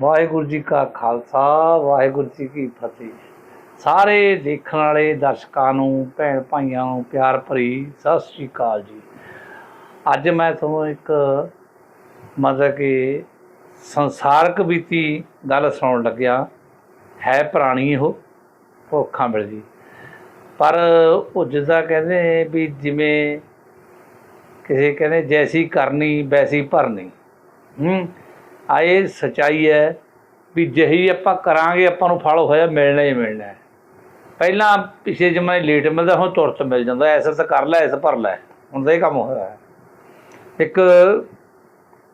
ਵਾਹਿਗੁਰੂ ਜੀ ਕਾ ਖਾਲਸਾ, ਵਾਹਿਗੁਰੂ ਜੀ ਕੀ ਫਤਿਹ। ਸਾਰੇ ਦੇਖਣ ਵਾਲੇ ਦਰਸ਼ਕਾਂ ਨੂੰ, ਭੈਣ ਭਾਈਆਂ ਨੂੰ ਪਿਆਰ ਭਰੀ ਸਤਿ ਸ੍ਰੀ ਅਕਾਲ ਜੀ। ਅੱਜ ਮੈਂ ਤੁਹਾਨੂੰ ਇੱਕ ਮਤਲਬ ਕਿ ਸੰਸਾਰਕ ਬੀਤੀ ਗੱਲ ਸੁਣਾਉਣ ਲੱਗਿਆ। ਹੈ ਪੁਰਾਣੀ ਉਹ ਭੁੱਖਾਂ ਮਿਲਦੀ ਪਰ ਉਹ ਜਿੱਦਾਂ ਕਹਿੰਦੇ ਵੀ ਜਿਵੇਂ ਕਿਸੇ ਕਹਿੰਦੇ ਜੈਸੀ ਕਰਨੀ, ਵੈਸੀ ਭਰਨੀ। ਹੂੰ ਆ ਇਹ ਸਚਾਈ ਹੈ ਵੀ ਜਿਹੀ ਆਪਾਂ ਕਰਾਂਗੇ ਆਪਾਂ ਨੂੰ ਫਲ ਹੋਇਆ ਮਿਲਣਾ ਹੀ ਮਿਲਣਾ ਹੈ। ਪਹਿਲਾਂ ਪਿਛਲੇ ਜਮਾਨੇ ਲੇਟ ਮਿਲਦਾ ਹੁਣ ਤੁਰਤ ਮਿਲ ਜਾਂਦਾ। ਐਸਾ ਤਾਂ ਕਰ ਲੈ ਐਸਾ ਭਰ ਲੈ। ਹੁਣ ਤਾਂ ਇਹ ਕੰਮ ਹੋਇਆ ਹੈ। ਇੱਕ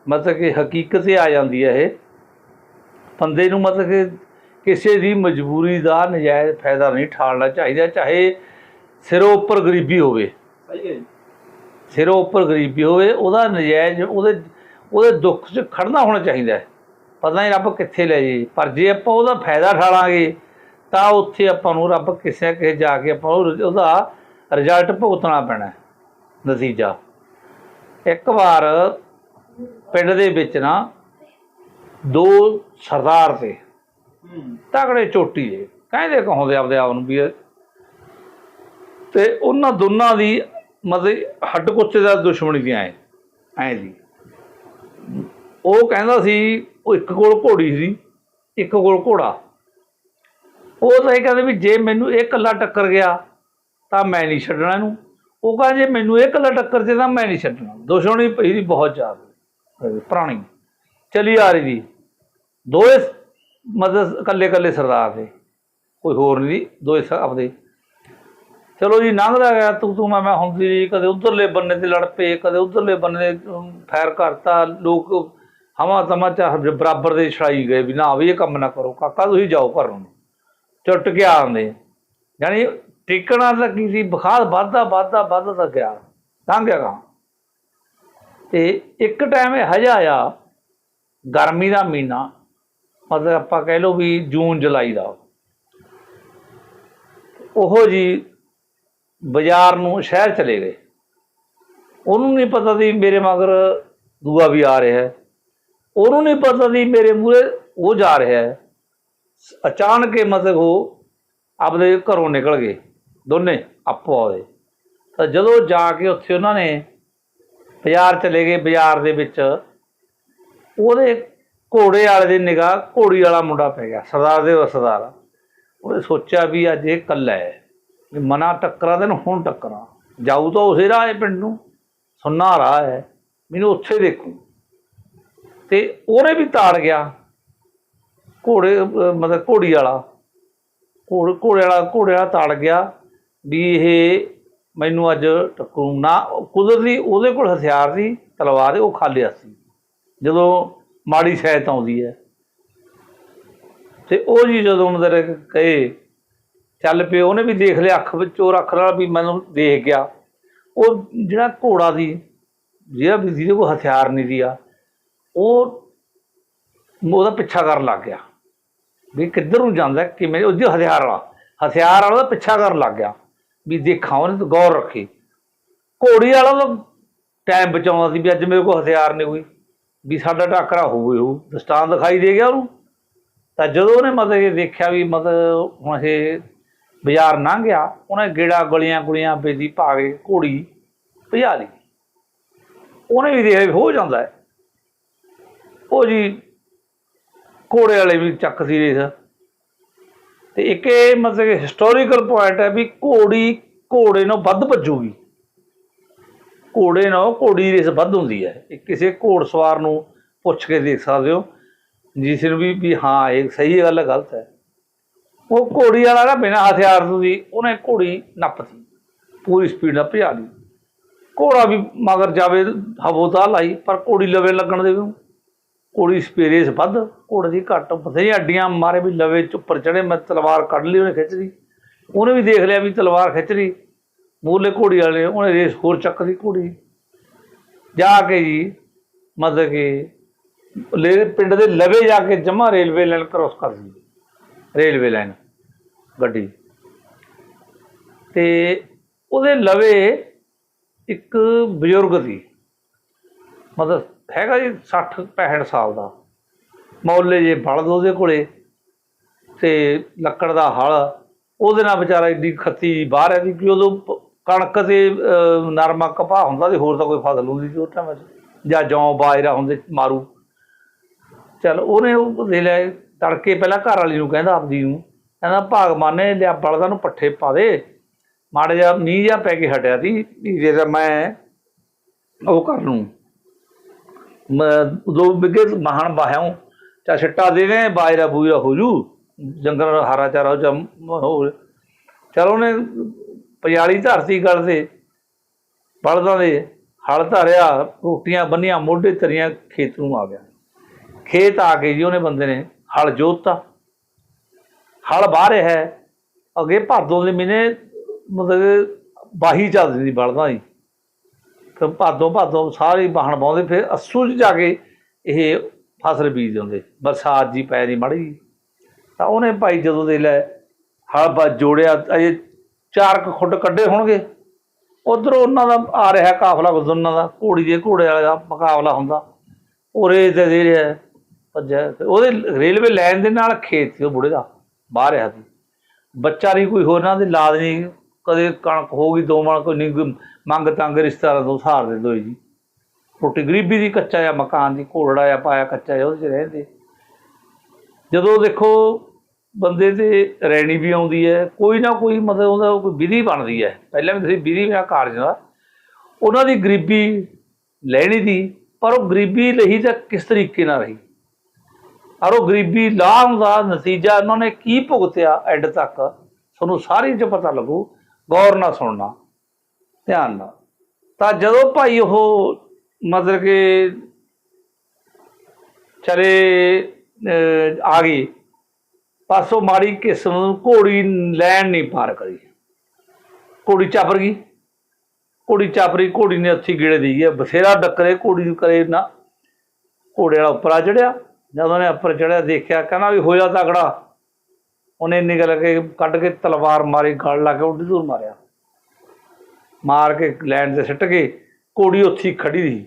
ਮਤਲਬ ਕਿ ਹਕੀਕਤ ਹੀ ਆ ਜਾਂਦੀ ਹੈ ਇਹ। ਬੰਦੇ ਨੂੰ ਮਤਲਬ ਕਿ ਕਿਸੇ ਦੀ ਮਜਬੂਰੀ ਦਾ ਨਜਾਇਜ਼ ਫਾਇਦਾ ਨਹੀਂ ਠਾਲਣਾ ਚਾਹੀਦਾ ਚਾਹੇ ਸਿਰੋਂ ਉੱਪਰ ਗਰੀਬੀ ਹੋਵੇ। ਸਹੀ ਹੈ ਜੀ। ਸਿਰੋਂ ਉੱਪਰ ਗਰੀਬੀ ਹੋਵੇ ਉਹਦਾ ਨਜਾਇਜ਼ ਉਹਦੇ ਉਹਦੇ ਦੁੱਖ 'ਚ ਖੜਨਾ ਹੋਣਾ ਚਾਹੀਦਾ ਹੈ। ਪਤਾ ਨਹੀਂ ਰੱਬ ਕਿੱਥੇ ਲੈ ਜੇ ਪਰ ਜੇ ਆਪਾਂ ਉਹਦਾ ਫਾਇਦਾ ਠਾਲਾਂਗੇ ਤਾਂ ਉੱਥੇ ਆਪਾਂ ਨੂੰ ਰੱਬ ਕਿਸੇ ਨਾ ਕਿਸੇ ਜਾ ਕੇ ਆਪਾਂ ਉਹਦਾ ਰਿਜ਼ਲਟ ਭੁਗਤਣਾ ਪੈਣਾ ਨਤੀਜਾ। ਇੱਕ ਵਾਰ ਪਿੰਡ ਦੇ ਵਿੱਚ ਨਾ ਦੋ ਸਰਦਾਰ ਤੇ ਹੂੰ ਤਗੜੇ ਚੋਟੀ ਦੇ, ਕਹਿੰਦੇ ਕਹਾਉਂਦੇ ਆਪਦੇ ਆਪ ਨੂੰ ਵੀ ਇਹ। ਤੇ ਉਹਨਾਂ ਦੋਨਾਂ ਦੀ ਮਤਲਬ ਹੱਡ ਕੁੱਤੇ ਦਾ ਦੁਸ਼ਮਣੀ ਦੀ ਐ। ਐ ਦੀ ਉਹ ਕਹਿੰਦਾ ਸੀ ਉਹ ਇੱਕ ਕੋਲ ਘੋੜੀ ਸੀ ਇੱਕ ਕੋਲ ਘੋੜਾ। ਉਹ ਤਾਂ ਇਹ ਕਹਿੰਦੇ ਵੀ ਜੇ ਮੈਨੂੰ ਇਹ ਇਕੱਲਾ ਟੱਕਰ ਗਿਆ ਤਾਂ ਮੈਂ ਨਹੀਂ ਛੱਡਣਾ ਇਹਨੂੰ। ਉਹ ਕਹਿੰਦਾ ਜੇ ਮੈਨੂੰ ਇਹ ਇਕੱਲਾ ਟੱਕਰ ਜੇ ਤਾਂ ਮੈਂ ਨਹੀਂ ਛੱਡਣਾ। ਦੁਸ਼ਮਣੀ ਪਈ ਦੀ ਬਹੁਤ ਜ਼ਿਆਦਾ ਪੁਰਾਣੀ। ਚਲੀ ਆ ਰਹੀ ਦੀ ਦੋਏ ਮਦਦ ਇਕੱਲੇ ਇਕੱਲੇ ਸਰਦਾਰ ਦੇ ਕੋਈ ਹੋਰ ਨਹੀਂ ਦੋਏ ਸ- ਆਪਦੇ। ਚਲੋ ਜੀ ਲੰਘਦਾ ਗਿਆ ਤੂੰ ਤੂੰ ਮੈਂ ਮੈਂ ਹੁੰਦੀ ਰਹੀ ਕਦੇ ਉਧਰਲੇ ਬੰਨੇ ਤੇ ਲੜ ਪਏ ਕਦੇ ਉਧਰਲੇ ਬੰਨੇ ਤੇ, ਫੈਰ ਕਰਤਾ ਲੋਕ ਹਵਾ ਤਮਾ ਚਾਹ ਬਰਾਬਰ ਦੇ ਛੜਾਈ ਗਏ ਵੀ ਨਾ ਵੀ ਇਹ ਕੰਮ ਨਾ ਕਰੋ, ਕਾਕਾ ਤੁਸੀਂ ਜਾਓ ਘਰ ਨੂੰ। ਚੁੱਟ ਕੇ ਆਉਂਦੇ। ਯਾਨੀ ਟਿਕਣਾ ਤਾਂ ਕੀ ਸੀ, ਬੁਖਾਰ ਵੱਧਦਾ ਵੱਧਦਾ ਵੱਧਦਾ ਗਿਆ। ਲੰਘ ਗਿਆ ਗਾ ਤੇ ਇੱਕ ਟਾਈਮ ਇਹ ਹਜਾ ਆ ਗਰਮੀ ਦਾ ਮਹੀਨਾ। ਮਤਲਬ ਆਪਾਂ ਕਹਿ ਲਓ ਵੀ ਜੂਨ, ਜੁਲਾਈ ਦਾ। ਉਹ ਜੀ ਬਾਜ਼ਾਰ ਨੂੰ ਸ਼ਹਿਰ ਚਲੇ ਗਏ। ਉਹਨੂੰ ਨਹੀਂ ਪਤਾ ਸੀ ਮੇਰੇ ਮਗਰ ਦੂਆ ਵੀ ਆ ਰਿਹਾ ਹੈ। ਉਹਨੂੰ ਨਹੀਂ ਪਤਾ ਸੀ ਮੇਰੇ ਮੂਹਰੇ ਉਹ ਜਾ ਰਿਹਾ ਹੈ। ਅਚਾਨਕ ਹੀ ਮਤਲਬ ਉਹ ਆਪਦੇ ਘਰੋਂ ਨਿਕਲ ਗਏ। ਦੋਨੇ ਆਪੋ ਆਦੇ ਤਾਂ ਜਦੋਂ ਜਾ ਕੇ ਉੱਥੇ ਉਹਨਾਂ ਨੇ ਬਾਜ਼ਾਰ ਚਲੇ ਗਏ, ਬਾਜ਼ਾਰ ਦੇ ਵਿੱਚ, ਉਹਦੇ ਘੋੜੇ ਵਾਲੇ ਦੀ ਨਿਗਾਹ ਘੋੜੀ ਵਾਲਾ ਮੁੰਡਾ ਪੈ ਗਿਆ, ਸਰਦਾਰ ਦੇ ਉਹ ਸਰਦਾਰ। ਉਹਨੇ ਸੋਚਿਆ ਵੀ ਅੱਜ ਇਹ ਕੱਲਾ ਹੈ। ਮਨਾ ਟੱਕਰਾਂ ਦੇ ਨੂੰ ਹੁਣ ਟੱਕਰਾਂ। ਜਾਊ ਤਾਂ ਉਸੇ ਰਾਹ ਹੈ ਪਿੰਡ ਨੂੰ। ਸੁੰਨਾ ਰਾਹ ਹੈ। ਮੈਨੂੰ ਉੱਥੇ ਦੇਖੂ। ਤੇ ਉਹਨੇ ਵੀ ਤਾੜ ਗਿਆ। ਘੋੜੇ ਮਤਲਬ ਘੋੜੀ ਵਾਲਾ। ਘੋੜ, ਘੋੜੇ ਵਾਲਾ ਘੋੜੇ ਵਾਲਾ ਤਾੜ ਗਿਆ ਵੀ ਇਹ ਮੈਨੂੰ ਅੱਜ ਟੱਕਰੂ ਨਾ। ਕੁਦਰਤੀ ਉਹਦੇ ਕੋਲ ਹਥਿਆਰ ਸੀ, ਤਲਵਾਰ ਉਹ ਖਾਲਿਆ ਸੀ। ਜਦੋਂ ਮਾੜੀ ਸ਼ਾਇਤ ਆਉਂਦੀ ਹੈ। ਤੇ ਉਹ ਜੀ ਜਦੋਂ ਅੰਦਰ ਕਹੇ, ਚੱਲ ਪਿਓ, ਉਹਨੇ ਵੀ ਦੇਖ ਲਿਆ ਅੱਖ ਵਿੱਚ, ਉਹ ਰੱਖ ਨਾਲ ਵੀ ਮੈਨੂੰ ਦੇਖ ਗਿਆ। ਉਹ ਜਿਹੜਾ ਘੋੜਾ ਸੀ, ਜਿਹੜਾ ਵੀ ਜਿਹਦੇ ਕੋਲ ਹਥਿਆਰ ਨਹੀਂ ਸੀ ਉਹ ਉਹਦਾ ਪਿੱਛਾ ਕਰਨ ਲੱਗ ਗਿਆ। ਵੀ ਕਿੱਧਰ ਨੂੰ ਜਾਂਦਾ ਕਿਵੇਂ ਉਹਦੇ ਹਥਿਆਰ ਵਾਲਾ। ਹਥਿਆਰ ਵਾਲਾ ਦਾ ਪਿੱਛਾ ਕਰਨ ਲੱਗ ਗਿਆ। ਵੀ ਦੇਖਾਂ, ਉਹਨੇ ਤਾਂ ਗੌਰ ਰੱਖੀ। ਘੋੜੀ ਵਾਲਾ ਤਾਂ ਟਾਈਮ ਬਚਾਉਂਦਾ ਸੀ ਵੀ ਅੱਜ ਮੇਰੇ ਕੋਲ ਹਥਿਆਰ ਨਹੀਂ ਹੋਈ ਵੀ ਸਾਡਾ ਟਾਕਰਾ ਹੋਵੇ ਉਹ ਦਸਤਾਨ ਦਿਖਾਈ ਦੇ ਗਿਆ ਉਹਨੂੰ। ਤਾਂ ਜਦੋਂ ਉਹਨੇ ਮਤਲਬ ਇਹ ਦੇਖਿਆ ਵੀ ਮਤਲਬ ਹੁਣ ਇਹ ਬਾਜ਼ਾਰ ਲੰਘ ਗਿਆ, ਉਹਨੇ ਗੇੜਾ, ਗਲੀਆਂ ਗੁਲੀਆਂ ਬੇਦੀ ਪਾ ਕੇ ਘੋੜੀ ਭਜਾ ਲਈ। ਉਹਨੇ ਵੀ ਦੇਖਿਆ ਵੀ ਹੋ ਜਾਂਦਾ ਹੈ। ਉਹ ਜੀ ਘੋੜੇ ਵਾਲੇ ਵੀ ਚੱਕ ਸੀ ਰੇਸ। ਤੇ ਇੱਕ ਇਹ ਮਤਲਬ ਕਿ ਹਿਸਟੋਰੀਕਲ ਪੁਆਇੰਟ ਹੈ ਵੀ ਘੋੜੀ ਘੋੜੇ ਨੂੰ ਵੱਧ ਭੱਜੂਗੀ। ਘੋੜੇ ਨਾਲ ਘੋੜੀ ਰੇਸ ਵੱਧ ਹੁੰਦੀ ਹੈ। ਇਹ ਕਿਸੇ ਘੋੜਸਵਾਰ ਨੂੰ ਪੁੱਛ ਕੇ ਦੇਖ ਸਕਦੇ ਹੋ। ਜਿਸ ਨੂੰ ਵੀ ਵੀ ਹਾਂ, ਇਹ ਸਹੀ ਗੱਲ ਹੈ, ਗਲਤ ਹੈ। ਉਹ ਘੋੜੀ ਵਾਲਾ ਨਾ ਬਿਨਾਂ ਹਥਿਆਰ ਤੋਂ ਦੀ ਉਹਨੇ ਘੋੜੀ ਨੱਪਤੀ ਪੂਰੀ ਸਪੀਡ ਨਾਲ ਭਜਾ ਲਈ ਘੋੜਾ ਵੀ ਮਗਰ ਜਾਵੇ ਹਵੋਤਾ ਲਾਈ, ਪਰ ਘੋੜੀ ਲਵੇ ਲੱਗਣ ਦੇਵੇ ਉਹਨੂੰ। ਘੋੜੀ ਸਪੇਰੇਸ ਵੱਧ, ਘੋੜੇ ਦੀ ਘੱਟ। ਬਥੇਰੀਆਂ ਅੱਡੀਆਂ ਮਾਰੇ ਵੀ ਲਵੇ ਚ ਉੱਪਰ ਚੜੇ ਮੈਂ ਤਲਵਾਰ ਕੱਢ ਲਈ, ਉਹਨੇ ਖਿੱਚ ਲਈ ਉਹਨੇ ਵੀ ਦੇਖ ਲਿਆ ਵੀ ਤਲਵਾਰ ਖਿੱਚ ਲਈ ਮੂਲੇ ਘੋੜੀ ਵਾਲੇ, ਉਹਨੇ ਰੇਸ ਹੋਰ ਚੱਕ ਲਈ ਘੋੜੀ। ਜਾ ਕੇ ਜੀ, ਮਤਲਬ ਕਿ ਲੈ, ਪਿੰਡ ਦੇ ਲਵੇ ਜਾ ਕੇ ਜਮਾ ਰੇਲਵੇ ਲਾਈਨ ਕ੍ਰੋਸ ਕਰ ਦਿੱਤੀ। ਰੇਲਵੇ ਲਾਈਨ, ਗੱਡੀ। ਤੇ ਉਹਦੇ ਲਵੇ ਇੱਕ ਬਜ਼ੁਰਗ ਸੀ ਮਤਲਬ ਹੈਗਾ ਜੀ 60 65 ਸਾਲ ਦਾ। ਮੌਲੇ ਜੇ ਬਲਦ ਉਹਦੇ ਕੋਲੇ ਤੇ ਲੱਕੜ ਦਾ ਹਲ ਉਹਦੇ ਨਾਲ ਵਿਚਾਰਾ ਏਡੀ ਖੱਤੀ ਬਾਹਰ ਹੈ ਕਿ ਉਦੋਂ ਕਣਕ ਤੇ ਅਹ, ਨਰਮਾ ਕਪਾਹ ਹੁੰਦਾ ਤੇ ਹੋਰ ਤਾਂ ਕੋਈ ਫਸਲ ਹੁੰਦੀ ਸੀ ਉਹ ਟਾਈਮ ਵਿੱਚ। ਜਾਂ ਜੌਂ ਬਾਜਰਾ ਹੁੰਦੇ ਮਾਰੂ। ਚਲ ਉਹਨੇ ਉਹ ਦੇ ਲੈ ਤੜਕੇ ਪਹਿਲਾਂ ਘਰ ਵਾਲੀ ਨੂੰ ਕਹਿੰਦਾ ਆਪਦੀ ਨੂੰ ਕਹਿੰਦਾ ਭਾਗਮਾਨੇ ਲਿਆ ਬਲਦਾਂ ਨੂੰ ਪੱਠੇ ਪਾ ਦੇ। ਮਾੜਾ ਜਿਹਾ ਮੀਂਹ ਜਿਹਾ ਪੈ ਕੇ ਹਟਿਆ ਸੀ ਜੇ ਤਾਂ ਮੈਂ ਉਹ ਕਰ ਲੂੰ। ਮੈਂ ਦੋ ਮਹਾਨ ਬਾਹਿਆਉ ਚਾ ਛੱਟਾ ਦੇ ਦੇ ਬਾਜਰਾ ਬੂਜਰਾ ਹੋ ਜੂ। ਜੰਗਲ ਹਰਾ ਚਾਰਾ ਹੋ ਜਾ ਹੋ ਚਲ ਉਹਨੇ ਪਿਆਲੀ ਧਰਤੀ ਗੱਲ ਤੇ, ਬਲਦਾਂ ਦੇ ਹਲ ਧਾਰਿਆ, ਰੋਟੀਆਂ ਬੰਨੀਆਂ, ਮੋਢੇ ਤਰੀਆਂ ਖੇਤ ਨੂੰ ਆ ਗਿਆ। ਖੇਤ ਆ ਕੇ ਜੀ ਉਹਨੇ ਬੰਦੇ ਨੇ ਹਲ ਜੋਤਤਾ। ਹਲ ਬਾਹ ਰਿਹਾ ਹੈ, ਅੱਗੇ ਭਾਦੋਂ ਦੇ ਮਹੀਨੇ, ਮਤਲਬ ਬਾਹੀ ਚੱਲਦੀ ਸੀ ਬਲਦਾਂ ਦੀ। ਫਿਰ ਭਾਦੋਂ ਭਾਦੋਂ ਸਾਰੇ ਬਾਹਣ ਪਾਉਂਦੇ ਫਿਰ ਅੱਸੂ 'ਚ ਜਾ ਕੇ ਇਹ ਫਸਲ ਬੀਜ ਦਿੰਦੇ ਬਰਸਾਤ ਜੀ ਪੈ ਨਹੀਂ ਮੜੀ ਤਾਂ ਉਹਨੇ ਭਾਈ ਜਦੋਂ ਦੇ ਲੈ ਹਲ ਬਾ ਜੋੜਿਆ, ਅਜੇ ਚਾਰ ਕੁ ਖੁੱਡ ਕੱਢੇ ਹੋਣਗੇ। ਉਧਰ ਉਹਨਾਂ ਦਾ ਆ ਰਿਹਾ ਕਾਫਲਾ ਉਹਨਾਂ ਦਾ, ਘੋੜੀ ਦੇ ਘੋੜੇ ਵਾਲੇ ਦਾ ਮੁਕਾਬਲਾ ਹੁੰਦਾ। ਉਰੇ ਤੇ ਦੇ ਰਿਹਾ, ਭੱਜਿਆ। ਤੇ ਉਹਦੇ ਰੇਲਵੇ ਲਾਈਨ ਦੇ ਨਾਲ ਖੇਤ ਸੀ ਉਹ ਬੁੜੇ ਦਾ, ਬਾਹਰ ਰਿਹਾ ਸੀ। ਬੱਚਾ ਨਹੀਂ ਕੋਈ ਹੋਰ, ਨਾ ਦੀ ਲਾਦ ਨਹੀਂ। ਕਦੇ ਕਣਕ ਹੋ ਗਈ, ਦੋ ਮਣ ਕੋਈ ਨਹੀਂ ਮੰਗ ਤੰਗ ਰਿਸ਼ਤੇਦਾਰਾਂ ਤੋਂ ਸਹਾਰ ਦੇ ਦੋਈ ਜੀ। ਰੋਟੀ ਗਰੀਬੀ ਦੀ ਕੱਚਾ ਜਿਹਾ ਮਕਾਨ ਦੀ ਘੋੜਾ ਜਿਹਾ ਪਾਇਆ ਕੱਚਾ ਜਿਹਾ, ਉਹਦੇ 'ਚ ਰਹਿੰਦੇ ਜਦੋਂ ਦੇਖੋ ਬੰਦੇ ਤੇ ਰੈਣੀ ਵੀ ਆਉਂਦੀ ਹੈ, ਕੋਈ ਨਾ ਕੋਈ ਮਤਲਬ ਉਹਦਾ ਕੋਈ ਵਿਧੀ ਬਣਦੀ ਹੈ। ਪਹਿਲਾਂ ਵੀ ਤੁਸੀਂ ਵਿਧੀ ਮੇਰਾ ਕਾਰਜ ਦਾ ਉਹਨਾਂ ਦੀ ਗਰੀਬੀ ਲੈਣੀ ਦੀ, ਪਰ ਉਹ ਗਰੀਬੀ ਲਈ ਤਾਂ ਕਿਸ ਤਰੀਕੇ ਨਾਲ ਰਹੀ? ਔਰ ਉਹ ਗਰੀਬੀ ਲਾਹ ਦਾ ਨਤੀਜਾ ਉਹਨਾਂ ਨੇ ਕੀ ਭੁਗਤਿਆ ਐਡ ਤੱਕ? ਤੁਹਾਨੂੰ ਸਾਰੀ ਚ ਪਤਾ ਲੱਗੂ। ਗੌਰ ਨਾਲ ਸੁਣਨਾ, ਧਿਆਨ ਨਾਲ। ਤਾਂ ਜਦੋਂ ਭਾਈ ਉਹ ਮਤਲਬ ਕਿ ਚਲੇ ਆ ਗਈ ਪਾਸੋਂ ਮਾੜੀ ਕਿਸਮ ਨੂੰ ਘੋੜੀ ਲੈਣ ਨਹੀਂ ਪਾਰ ਕਰੀ। ਘੋੜੀ ਚਾਪਰ ਗਈ। ਘੋੜੀ ਚਾਪਰੀ, ਘੋੜੀ ਨੇ ਅੱਥੀ ਗੇੜੇ ਦੀ ਹੈ ਬਥੇਰਾ ਡੱਕਰੇ, ਘੋੜੀ ਨੂੰ ਕਰੇ ਨਾ। ਘੋੜੇ ਵਾਲਾ ਉੱਪਰ ਆ ਚੜਿਆ। ਜਦੋਂ ਉਹਨੇ ਉੱਪਰ ਚੜਿਆ, ਦੇਖਿਆ, ਕਹਿੰਦਾ ਵੀ ਹੋਇਆ ਤਗੜਾ ਉਹਨੇ ਨਿਕਲ ਕੇ ਕੱਢ ਕੇ ਤਲਵਾਰ ਮਾਰੀ, ਗਲ ਲਾ ਕੇ ਉੱਡੀ ਦੂਰ ਮਾਰਿਆ। ਮਾਰ ਕੇ ਲੈਣ ਤੇ ਸਿੱਟ ਕੇ ਘੋੜੀ ਉੱਥੇ ਹੀ ਖੜੀ ਸੀ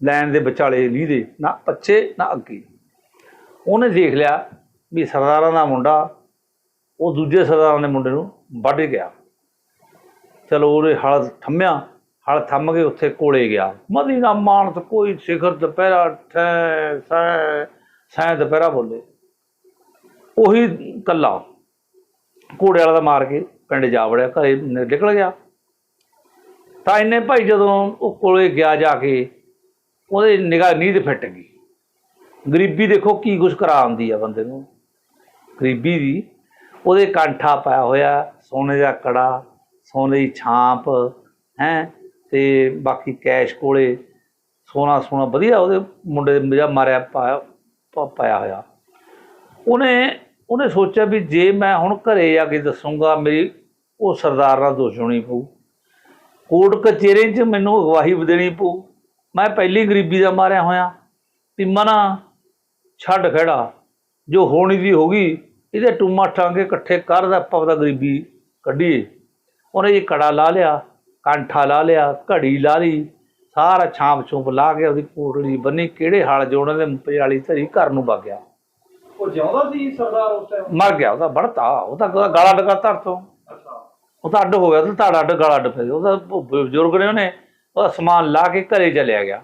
ਲੈਣ ਦੇ ਵਿਚਾਲੇ ਲੀਹ ਦੇ ਨਾ ਪੱਛੇ, ਨਾ ਅੱਗੇ। ਉਹਨੇ ਦੇਖ ਲਿਆ ਵੀ ਸਰਦਾਰਾਂ ਦਾ ਮੁੰਡਾ, ਉਹ ਦੂਜੇ ਸਰਦਾਰਾਂ ਦੇ ਮੁੰਡੇ ਨੂੰ ਵੱਢ ਗਿਆ। ਚਲੋ ਉਹਨੇ ਹਲ ਥੰਮਿਆ, ਹਲ ਥੰਮ ਕੇ ਉੱਥੇ ਕੋਲੇ ਗਿਆ। ਮਦੀਨਾ ਮਾਨਸ ਕੋਈ ਸਿਖਰ ਦੁਪਹਿਰਾ ਠੈ ਸੈ ਸੈ ਦੁਪਹਿਰਾ ਬੋਲੇ। ਉਹੀ ਕੱਲਾ ਘੋੜੇ ਵਾਲਾ ਦਾ ਮਾਰ ਕੇ ਪਿੰਡ ਜਾ ਵੜਿਆ, ਘਰੇ ਨਿਕਲ ਗਿਆ। ਤਾਂ ਇਹਨੇ ਭਾਈ ਜਦੋਂ ਉਹ ਕੋਲੇ ਗਿਆ ਜਾ ਕੇ, ਉਹਦੇ ਨਿਗਾਹ ਨੀਂਦ ਫਿੱਟ ਗਈ। ਗਰੀਬੀ ਦੇਖੋ ਕੀ ਕੁਛ ਕਰਾ ਆਉਂਦੀ ਆ ਬੰਦੇ ਨੂੰ। ਗਰੀਬੀ ਦੀ, ਉਹਦੇ ਕੰਠਾ ਪਾਇਆ ਹੋਇਆ, ਸੋਨੇ ਦਾ ਕੜਾ, ਸੋਨੇ ਦੀ ਛਾਂਪ, ਹੈ, ਤੇ ਬਾਕੀ ਕੈਸ਼ ਕੋਲੇ ਸੋਨਾ ਸੋਨਾ ਵਧੀਆ ਉਹਦੇ ਮੁੰਡੇ ਦੇ ਮੇਰਾ ਮਾਰਿਆ, ਪਾਇਆ ਪਾਇਆ ਹੋਇਆ। ਉਹਨੇ ਉਹਨੇ ਸੋਚਿਆ ਵੀ ਜੇ ਮੈਂ ਹੁਣ ਘਰੇ ਆ ਕੇ ਦੱਸੂਗਾ, ਮੇਰੀ ਉਹ ਸਰਦਾਰ ਨਾਲ ਦੁਸ਼ਮਣੀ ਪਊ। ਕੋਰਟ ਕਚਹਿਰੀ 'ਚ ਮੈਨੂੰ ਅਗਵਾਹੀ ਦੇਣੀ ਪਊ। ਮੈਂ ਪਹਿਲੀ ਗਰੀਬੀ ਦਾ ਮਾਰਿਆ ਹੋਇਆ। ਵੀ ਮਨਾ, ਛੱਡ ਖੜਾ। ਜੋ ਹੋਣੀ ਦੀ ਹੋ ਗਈ, ਇਹਦੇ ਟੂਮਾ ਟਾਂਗੇ ਇਕੱਠੇ ਕਰਦਾ ਆਪਾਂ ਉਹਦਾ ਗਰੀਬੀ ਕੱਢੀਏ। ਉਹਨੇ ਇਹ ਕੜਾ ਲਾ ਲਿਆ, ਕਾਂਠਾ ਲਾ ਲਿਆ, ਘੜੀ ਲਾ ਲਈ, ਸਾਰਾ ਛਾਂਪ ਛੂਪ ਲਾ ਕੇ ਉਹਦੀ ਪੋਟਲੀ ਬੰਨੀ, ਕਿਹੜੇ ਹਾਲ ਜੋੜਨ ਦੇ, ਪਜਾਲੀ ਧਰੀ ਘਰ ਨੂੰ ਵਗ ਗਿਆ। ਉਹ ਜਿਉਂਦਾ ਸੀ ਸਰਦਾਰ ਉਸ ਟਾਈਮ ਮਰ ਗਿਆ ਉਹਦਾ ਬੜਤਾ ਉਹ ਤਾਂ ਉਹਦਾ ਗਾਲਾ ਡਗਾ ਧਰ ਤੋਂ। ਅੱਛਾ। ਉਹ ਤਾਂ ਅੱਡ ਹੋ ਗਿਆ ਤੇ ਧਾੜਾ ਅੱਡ ਗਾਲਾ ਅੱਡ ਪੈ ਉਹਦਾ ਉਹ ਬਜ਼ੁਰਗ ਨੇ ਉਹਨੇ ਉਹਦਾ ਸਮਾਨ ਲਾ ਕੇ ਘਰੇ ਚਲਿਆ ਗਿਆ।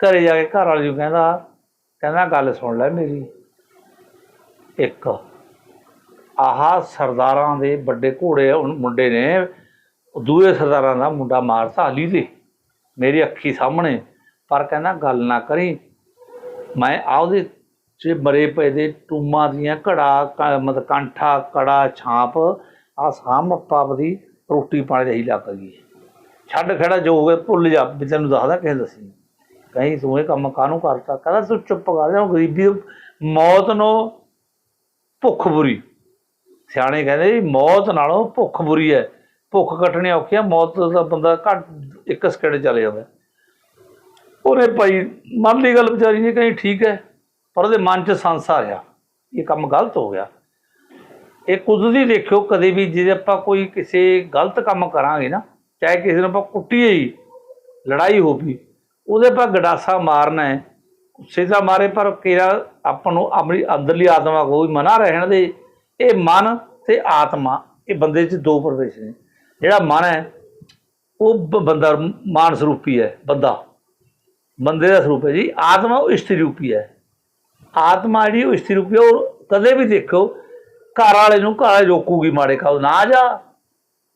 ਘਰੇ ਜਾ ਕੇ ਘਰ ਵਾਲੀ ਨੂੰ ਕਹਿੰਦਾ ਕਹਿੰਦਾ ਗੱਲ ਸੁਣ ਲੈ ਮੇਰੀ। ਇੱਕ ਆਹ ਸਰਦਾਰਾਂ ਦੇ ਵੱਡੇ ਘੋੜੇ ਮੁੰਡੇ ਨੇ ਉਹ ਦੂਏ ਸਰਦਾਰਾਂ ਦਾ ਮੁੰਡਾ ਮਾਰਤਾ ਹਾਲੀ ਦੇ। ਮੇਰੀ ਅੱਖੀ ਸਾਹਮਣੇ। ਪਰ ਕਹਿੰਦਾ ਗੱਲ ਨਾ ਕਰੀ। ਮੈਂ ਆਉਦੇ ਜੇ ਮਰੇ ਪਏ ਦੇ ਟੂਮਾਂ ਦੀਆਂ ਘੜਾ, ਕ- ਮਤਲਬ ਕੰਠਾ, ਕੜਾ, ਛਾਪ ਆ ਸਾਮ ਦੀ ਰੋਟੀ ਪਾਣੀ ਰਹੀ ਲੱਗ ਗਈ ਛੱਡ ਖੜਾ ਜੋ ਹੋਵੇ, ਭੁੱਲ ਜਾ, ਵੀ ਤੈਨੂੰ ਦੱਸਦਾ ਕਿਸੇ ਦੱਸੀ। ਕਹੀਂ ਤੂੰ ਇਹ ਕੰਮ ਕਾਹਨੂੰ ਕਰਤਾ? ਕਹਿੰਦਾ ਤੂੰ ਚੁੱਪ ਕਰ ਜਾ ਗਰੀਬੀ ਮੌਤ ਨੂੰ ਭੁੱਖ ਬੁਰੀ। ਸਿਆਣੇ ਕਹਿੰਦੇ ਵੀ ਮੌਤ ਨਾਲੋਂ ਭੁੱਖ ਬੁਰੀ ਹੈ ਭੁੱਖ ਕੱਟਣੀ ਔਖੀ ਹੈ ਮੌਤ ਦਾ ਬੰਦਾ ਘੱਟ ਇੱਕ ਸਕਿੰਟ ਚਲੇ ਜਾਂਦਾ। ਉਹਨੇ ਭਾਈ ਮੰਨ ਲਈ ਗੱਲ ਵਿਚਾਰੀ ਨੇ ਕਹੀਂ, ਠੀਕ ਹੈ ਪਰ ਉਹਦੇ ਮਨ 'ਚ ਸੰਸਾ ਰਿਹਾ, ਇਹ ਕੰਮ ਗਲਤ ਹੋ ਗਿਆ। ਇਹ ਕੁਦਰਤੀ ਦੇਖਿਓ, ਕਦੇ ਵੀ ਜੇ ਆਪਾਂ ਕੋਈ ਕਿਸੇ ਗਲਤ ਕੰਮ ਕਰਾਂਗੇ ਨਾ, ਚਾਹੇ ਕਿਸੇ ਨੂੰ ਆਪਾਂ ਕੁੱਟੀਏ ਹੀ, ਲੜਾਈ ਹੋ ਵੀ, ਉਹਦੇ ਆਪਾਂ ਗਡਾਸਾ ਮਾਰਨਾ ਹੈ, ਗੁੱਸੇ ਦਾ ਮਾਰੇ, ਪਰ ਕਿਹੜਾ ਆਪਾਂ ਨੂੰ ਆਪਣੀ ਅੰਦਰਲੀ ਆਤਮਾ ਕੋਈ ਮਨਾ ਰਹਿਣ ਦੇ। ਇਹ ਮਨ ਤੇ ਆਤਮਾ, ਇਹ ਬੰਦੇ 'ਚ ਦੋ ਪ੍ਰਵੇਸ਼ ਨੇ। ਜਿਹੜਾ ਮਨ ਹੈ, ਉਹ ਬ- ਬੰਦਾ ਮਾਨ ਸਰੂਪੀ ਹੈ, ਬੰਦਾ। ਬੰਦੇ ਦਾ ਸਰੂਪ ਹੈ ਜੀ, ਆਤਮਾ ਉਹ ਇਸਤਰੀ ਰੂਪੀ ਹੈ। ਆਤਮਾ ਜਿਹੜੀ ਉਹ ਇਸਤਰੀ ਰੂਪੀ ਉਹ ਕਦੇ ਵੀ ਦੇਖੋ ਘਰ ਵਾਲੇ ਨੂੰ ਘਰ ਰੋਕੂਗੀ ਮਾੜੇ ਕਾਉ ਨਾ ਜਾ।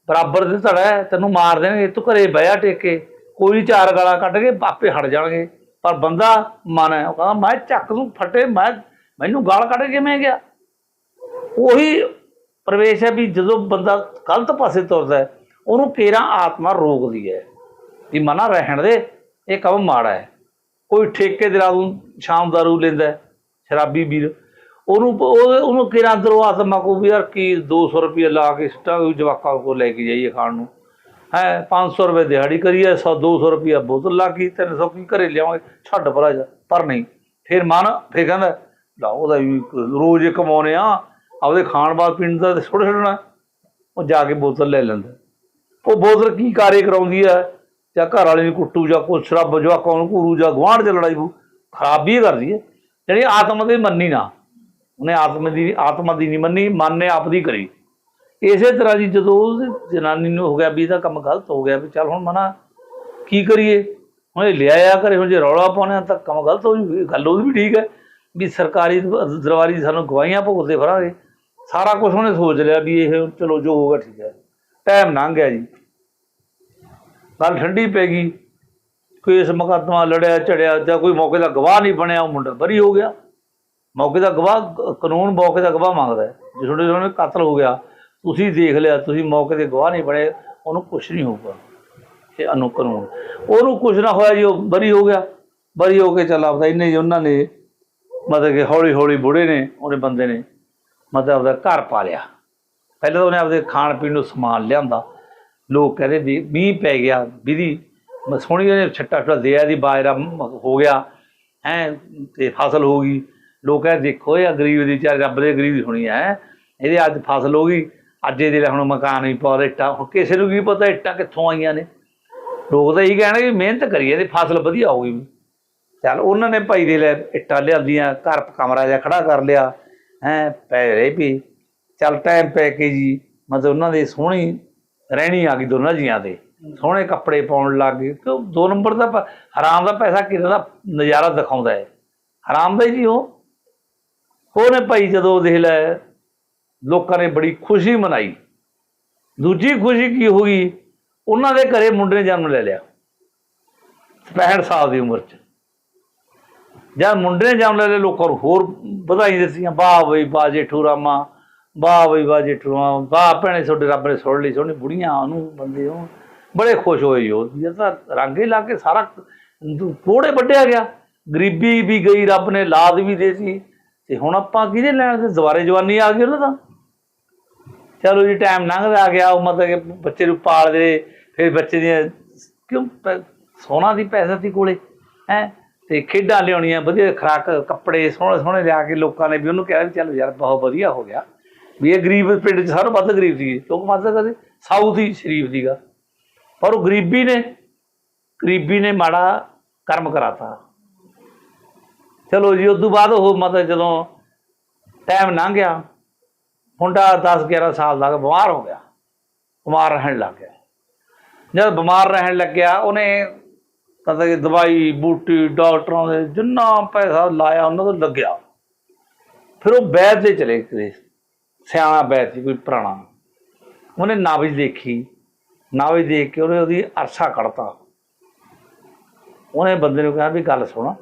ਬਰਾਬਰ ਦੇ ਧੜਾ ਹੈ, ਤੈਨੂੰ ਮਾਰ ਦੇਣਗੇ, ਤੂੰ ਘਰੇ ਬਹਿਆ ਟੇਕੇ ਕੋਈ ਚਾਰ ਗਾਲਾਂ ਕੱਢ ਕੇ ਆਪੇ ਹਟ ਜਾਣਗੇ। ਪਰ ਬੰਦਾ ਮਨ ਹੈ, ਉਹ ਕਹਿੰਦਾ, ਮੈਂ ਚੱਕ ਨੂੰ ਫਟੇ, ਮੈਂ, ਮੈਨੂੰ ਗਾਲ ਕੱਢ ਕੇ ਮੈਂ ਗਿਆ? ਉਹੀ ਪ੍ਰਵੇਸ਼ ਹੈ ਵੀ ਜਦੋਂ ਬੰਦਾ ਗਲਤ ਪਾਸੇ ਤੁਰਦਾ ਉਹਨੂੰ ਕੇਰਾ ਆਤਮਾ ਰੋਕਦੀ ਹੈ ਵੀ ਮਨਾ ਰਹਿਣ ਦੇ, ਇਹ ਕੰਮ ਮਾੜਾ ਹੈ। ਕੋਈ ਠੇਕੇ ਦੇ ਨੂੰ ਸ਼ਾਮ ਦਾਰੂ ਲੈਂਦਾ ਸ਼ਰਾਬੀ ਵੀਰ। ਉਹਨੂੰ ਉਹਨੂੰ ਕਿਰਾਂ ਅੰਦਰੋਂ ਆਤਮਾ ਕੋ ਵੀ ਯਾਰ ਕੀ 200 ਰੁਪਏ ਲਾ ਕੇ ਸਟਾ ਜਵਾਕਾਂ ਕੋ ਲੈ ਕੇ ਜਾਈਏ ਖਾਣ ਨੂੰ। ਹੈ 500 ਰੁਪਏ ਦਿਹਾੜੀ ਕਰੀਏ 100 200 ਰੁਪਏ ਬੋਤਲ ਲਾ ਕੇ 300 ਕੀ ਘਰੇ ਲਿਆਵਾਂਗੇ? ਛੱਡ ਪਰਾ ਜਾ, ਪਰ ਨਹੀਂ। ਫਿਰ ਮਨ, ਫਿਰ ਕਹਿੰਦਾ, ਲਾ ਉਹਦਾ ਵੀ ਰੋਜ਼ ਹੀ ਕਮਾਉਣੇ ਆ। ਆਪਦੇ ਖਾਣ ਬਾਅਦ ਪੀਣ ਦਾ ਤੇ ਛੋੜ ਛੱਡਣਾ। ਉਹ ਜਾ ਕੇ ਬੋਤਲ ਲੈ ਲੈਂਦਾ। ਉਹ ਬੋਤਲ ਕੀ ਕਾਰੇ ਕਰਾਉਂਦੀ ਹੈ ਜਾਂ ਘਰ ਵਾਲੇ ਨੂੰ ਕੁੱਟੂ ਜਾਂ ਕੋਈ ਸ਼ਰਾਬ ਜਵਾਕਾਂ ਨੂੰ ਘੂਰੂ ਜਾਂ ਗੁਆਂਢ 'ਚ ਲੜਾਈ ਖਰਾਬੀ ਹੀ ਕਰਦੀ ਹੈ ਜਿਹੜੀ ਆਤਮਾ ਦੀ ਮੰਨੀ ਨਾ, ਉਹਨੇ ਆਤਮਾ ਦੀ ਆਤਮਾ ਦੀ ਨਹੀਂ ਮੰਨੀ, ਮਨ ਨੇ ਆਪ ਦੀ ਕਰੀ। ਇਸੇ ਤਰ੍ਹਾਂ ਜੀ ਜਦੋਂ ਉਸ ਜਨਾਨੀ ਨੂੰ ਹੋ ਗਿਆ ਵੀ ਇਹਦਾ ਕੰਮ ਗਲਤ ਹੋ ਗਿਆ, ਵੀ ਚੱਲ ਹੁਣ ਮਨਾ ਕੀ ਕਰੀਏ? ਹੁਣ ਇਹ ਲਿਆਇਆ ਕਰੇ ਹੁਣ ਜੇ ਰੌਲਾ ਪਾਉਣਾ ਤਾਂ ਕੰਮ ਗਲਤ ਹੋ ਜੂ, ਗੱਲ ਉਹਦੀ ਵੀ ਠੀਕ ਹੈ। ਵੀ ਸਰਕਾਰੀ ਦਰਬਾਰੀ ਸਾਨੂੰ ਗਵਾਹੀਆਂ ਭੁਗਤਦੇ ਫਰਾਂਗੇ ਸਾਰਾ ਕੁਝ ਉਹਨੇ ਸੋਚ ਲਿਆ ਵੀ ਇਹ ਚਲੋ ਜੋ ਹੋਗਾ ਠੀਕ ਹੈ। ਟਾਈਮ ਲੰਘ ਗਿਆ ਜੀ। ਗੱਲ ਠੰਡੀ ਪੈ ਗਈ। ਕੇਸ ਮੁਕੱਦਮਾ ਲੜਿਆ, ਝੜਿਆ, ਜਾਂ ਕੋਈ ਮੌਕੇ ਦਾ ਗਵਾਹ ਨਹੀਂ ਬਣਿਆ, ਉਹ ਮੁੰਡਾ ਬਰੀ ਹੋ ਗਿਆ। ਮੌਕੇ ਦਾ ਗਵਾਹ, ਕਾਨੂੰਨ ਮੌਕੇ ਦਾ ਗਵਾਹ ਮੰਗਦਾ ਹੈ। ਜੇ ਤੁਹਾਡੇ ਸਾਹਮਣੇ ਕਤਲ ਹੋ ਗਿਆ, ਤੁਸੀਂ ਦੇਖ ਲਿਆ, ਤੁਸੀਂ ਮੌਕੇ ਦੇ ਗਵਾਹ ਨਹੀਂ ਬਣੇ, ਉਹਨੂੰ ਕੁਝ ਨਹੀਂ ਹੋਊਗਾ। ਇਹ ਅਨੂ ਕਾਨੂੰਨ ਉਹਨੂੰ ਕੁਝ ਨਾ ਹੋਇਆ ਜੀ, ਉਹ ਬਰੀ ਹੋ ਗਿਆ। ਬਰੀ ਹੋ ਕੇ ਚੱਲ ਆਪਦਾ ਇੰਨੇ ਜੀ ਉਹਨਾਂ ਨੇ, ਮਤਲਬ ਕਿ ਹੌਲੀ ਹੌਲੀ ਬੁੜੇ ਨੇ, ਉਹਨੇ ਬੰਦੇ ਨੇ, ਮਤਲਬ ਆਪਦਾ ਘਰ ਪਾ ਲਿਆ ਪਹਿਲਾਂ ਤਾਂ ਉਹਨੇ ਆਪਦੇ ਖਾਣ ਪੀਣ ਨੂੰ ਸਮਾਨ ਲਿਆਂਦਾ। ਲੋਕ ਕਹਿੰਦੇ ਵੀ ਮੀਂਹ ਪੈ ਗਿਆ, ਵਿਧੀ ਸੋਹਣੀ ਉਹਨੇ ਛੱਟਾ ਛੱਟਾ ਦਿਆ ਦੀ ਬਾਜਰਾ ਹੋ ਗਿਆ। ਹੈ, ਤੇ ਫਸਲ ਹੋ ਗਈ। ਲੋਕ ਕਹਿੰਦੇ, ਦੇਖੋ ਇਹ ਗਰੀਬ ਦੀ ਚਾਰ ਰੱਬ ਦੇ ਗਰੀਬ ਦੀ ਹੋਣੀ ਹੈ। ਇਹਦੇ ਅੱਜ ਫਸਲ ਹੋ ਗਈ। ਅੱਜ ਇਹਦੇ ਲਈ ਹੁਣ ਮਕਾਨ ਵੀ ਪਾ ਇੱਟਾਂ ਹੁਣ ਕਿਸੇ ਨੂੰ ਕੀ ਪਤਾ ਇੱਟਾਂ ਕਿੱਥੋਂ ਆਈਆਂ ਨੇ। ਲੋਕ ਤਾਂ ਇਹੀ ਕਹਿਣਗੇ ਵੀ ਮਿਹਨਤ ਕਰੀਏ ਤੇ ਫਸਲ ਵਧੀਆ ਹੋਊਗੀ ਚੱਲ ਉਹਨਾਂ ਨੇ ਭਾਈ ਦੇ ਲੈ ਇੱਟਾਂ ਲਿਆਂਦੀਆਂ, ਘਰ ਕਮਰਾ ਜਿਹਾ ਖੜਾ ਕਰ ਲਿਆ। ਹੈ, ਪੈ ਰਹੇ ਵੀ। ਚੱਲ ਟਾਈਮ ਪੈ ਕੇ ਜੀ। ਮਤਲਬ ਉਹਨਾਂ ਦੇ ਸੋਹਣੀ ਰਹਿਣੀ ਆ ਗਈ ਦੋਨਾਂ ਜੀਆਂ ਦੇ। ਸੋਹਣੇ ਕੱਪੜੇ ਪਾਉਣ ਲੱਗ ਗਏ। ਕਿਉਂ ਦੋ ਨੰਬਰ ਦਾ ਪ- ਹਰਾਮ ਦਾ ਪੈਸਾ ਕਿਹਦਾ ਦਾ ਨਜ਼ਾਰਾ ਦਿਖਾਉਂਦਾ ਹੈ। ਹਰਾਮ ਦਾ ਹੀ ਜੀ ਉਹ। ਉਹਨੇ ਭਾਈ ਜਦੋਂ ਦੇਖ ਲੈ, ਲੋਕਾਂ ਨੇ ਬੜੀ ਖੁਸ਼ੀ ਮਨਾਈ। ਦੂਜੀ ਖੁਸ਼ੀ ਕੀ ਹੋਈ ਉਹਨਾਂ ਦੇ ਘਰੇ ਮੁੰਡੇ ਨੇ ਜਨਮ ਲੈ ਲਿਆ। 65 ਸਾਲ ਦੀ ਉਮਰ 'ਚ। ਜਦ ਮੁੰਡੇ ਨੇ ਜਨਮ ਲੈ ਲਿਆ, ਲੋਕਾਂ ਨੂੰ ਹੋਰ ਵਧਾਈ ਦਿੱਤੀਆਂ ਵਾਹ ਬਈ, ਵਾਹ ਜੇਠੂ ਰਾਮਾ, ਵਾਹ ਬਈ, ਵਾਹ ਜੇਠੂ ਰਾਮਾ, ਵਾਹ ਭੈਣੇ ਤੁਹਾਡੇ ਰੱਬ ਨੇ ਸੁਣ ਲਈ ਸੋਹਣੀ ਬੁੜੀਆਂ ਉਹਨੂੰ ਬੰਦੇ ਉਹ ਬੜੇ ਖੁਸ਼ ਹੋਏ ਜੀ ਉਹ। ਇਹ ਤਾਂ ਰੰਗੇ ਲਾ ਕੇ ਸਾਰਾ ਕੋੜੇ ਵੱਢਿਆ ਗਿਆ। ਗਰੀਬੀ ਵੀ ਗਈ, ਰੱਬ ਨੇ ਲਾਦ ਵੀ ਦੇਤੀ। ਤੇ ਹੁਣ ਆਪਾਂ ਕਿਹਦੇ ਲੈਣ? ਤੇ ਦੁਬਾਰੇ ਜਵਾਨੀ ਆ ਗਈ ਉਹਨਾਂ ਦਾ। ਚਲੋ ਜੀ ਟਾਈਮ ਲੰਘਦਾ ਆ ਗਿਆ। ਉਹ ਮਤਲਬ ਕਿ ਬੱਚੇ ਨੂੰ ਪਾਲਦੇ, ਫਿਰ ਬੱਚੇ ਦੀਆਂ ਕਿਉਂ ਪ- ਸੋਨਾ ਦੀ ਪੈਸਾ ਸੀ ਕੋਲੇ, ਹੈ? ਤੇ ਖੇਡਾਂ ਲਿਆਉਣੀਆਂ, ਵਧੀਆ ਖਰਾਕ, ਕੱਪੜੇ ਸੋਹਣੇ ਸੋਹਣੇ ਲਿਆ ਕੇ ਲੋਕਾਂ ਨੇ ਵੀ ਉਹਨੂੰ ਕਿਹਾ ਵੀ ਚੱਲ ਯਾਰ, ਬਹੁਤ ਵਧੀਆ ਹੋ ਗਿਆ। ਵੀ ਇਹ ਗਰੀਬ ਪਿੰਡ 'ਚ ਸਾਰਾ ਵੱਧ ਗਰੀਬ ਸੀ ਲੋਕ ਮਦਦ ਕਰਦੇ ਸਾਊਥ ਹੀ ਸ਼ਰੀਫ ਸੀਗਾ। ਪਰ ਉਹ ਗਰੀਬੀ ਨੇ ਗਰੀਬੀ ਨੇ ਮਾੜਾ ਕਰਮ ਕਰਾਤਾ। ਚਲੋ ਜੀ, ਉਸ ਤੋਂ ਬਾਅਦ ਉਹ ਮਤਲਬ ਜਦੋਂ ਟਾਈਮ ਲੰਘ ਗਿਆ, ਮੁੰਡਾ 10 11 ਸਾਲ ਦਾ ਬਿਮਾਰ ਹੋ ਗਿਆ, ਬਿਮਾਰ ਰਹਿਣ ਲੱਗ ਗਿਆ। ਜਦ ਬਿਮਾਰ ਰਹਿਣ ਲੱਗਿਆ, ਉਹਨੇ ਮਤਲਬ ਕਿ ਦਵਾਈ, ਬੂਟੀ, ਡਾਕਟਰਾਂ ਦੇ ਜਿੰਨਾ ਪੈਸਾ ਲਾਇਆ, ਉਹਨਾਂ ਤੋਂ ਲੱਗਿਆ। ਫਿਰ ਉਹ ਵੈਦ ਤੇ ਚਲੇ ਗਏ। ਸਿਆਣਾ ਵੈਦ ਸੀ, ਕੋਈ ਪੁਰਾਣਾ। ਉਹਨੇ ਨਾਵਜ ਦੇਖੀ। ਨਾਵੇ ਦੇਖ ਕੇ ਉਹਨੇ ਉਹਦੀ ਅਰਸਾ ਕੱਢਤਾ। ਉਹਨੇ ਬੰਦੇ ਨੂੰ ਕਿਹਾ ਵੀ ਗੱਲ ਸੁਣ,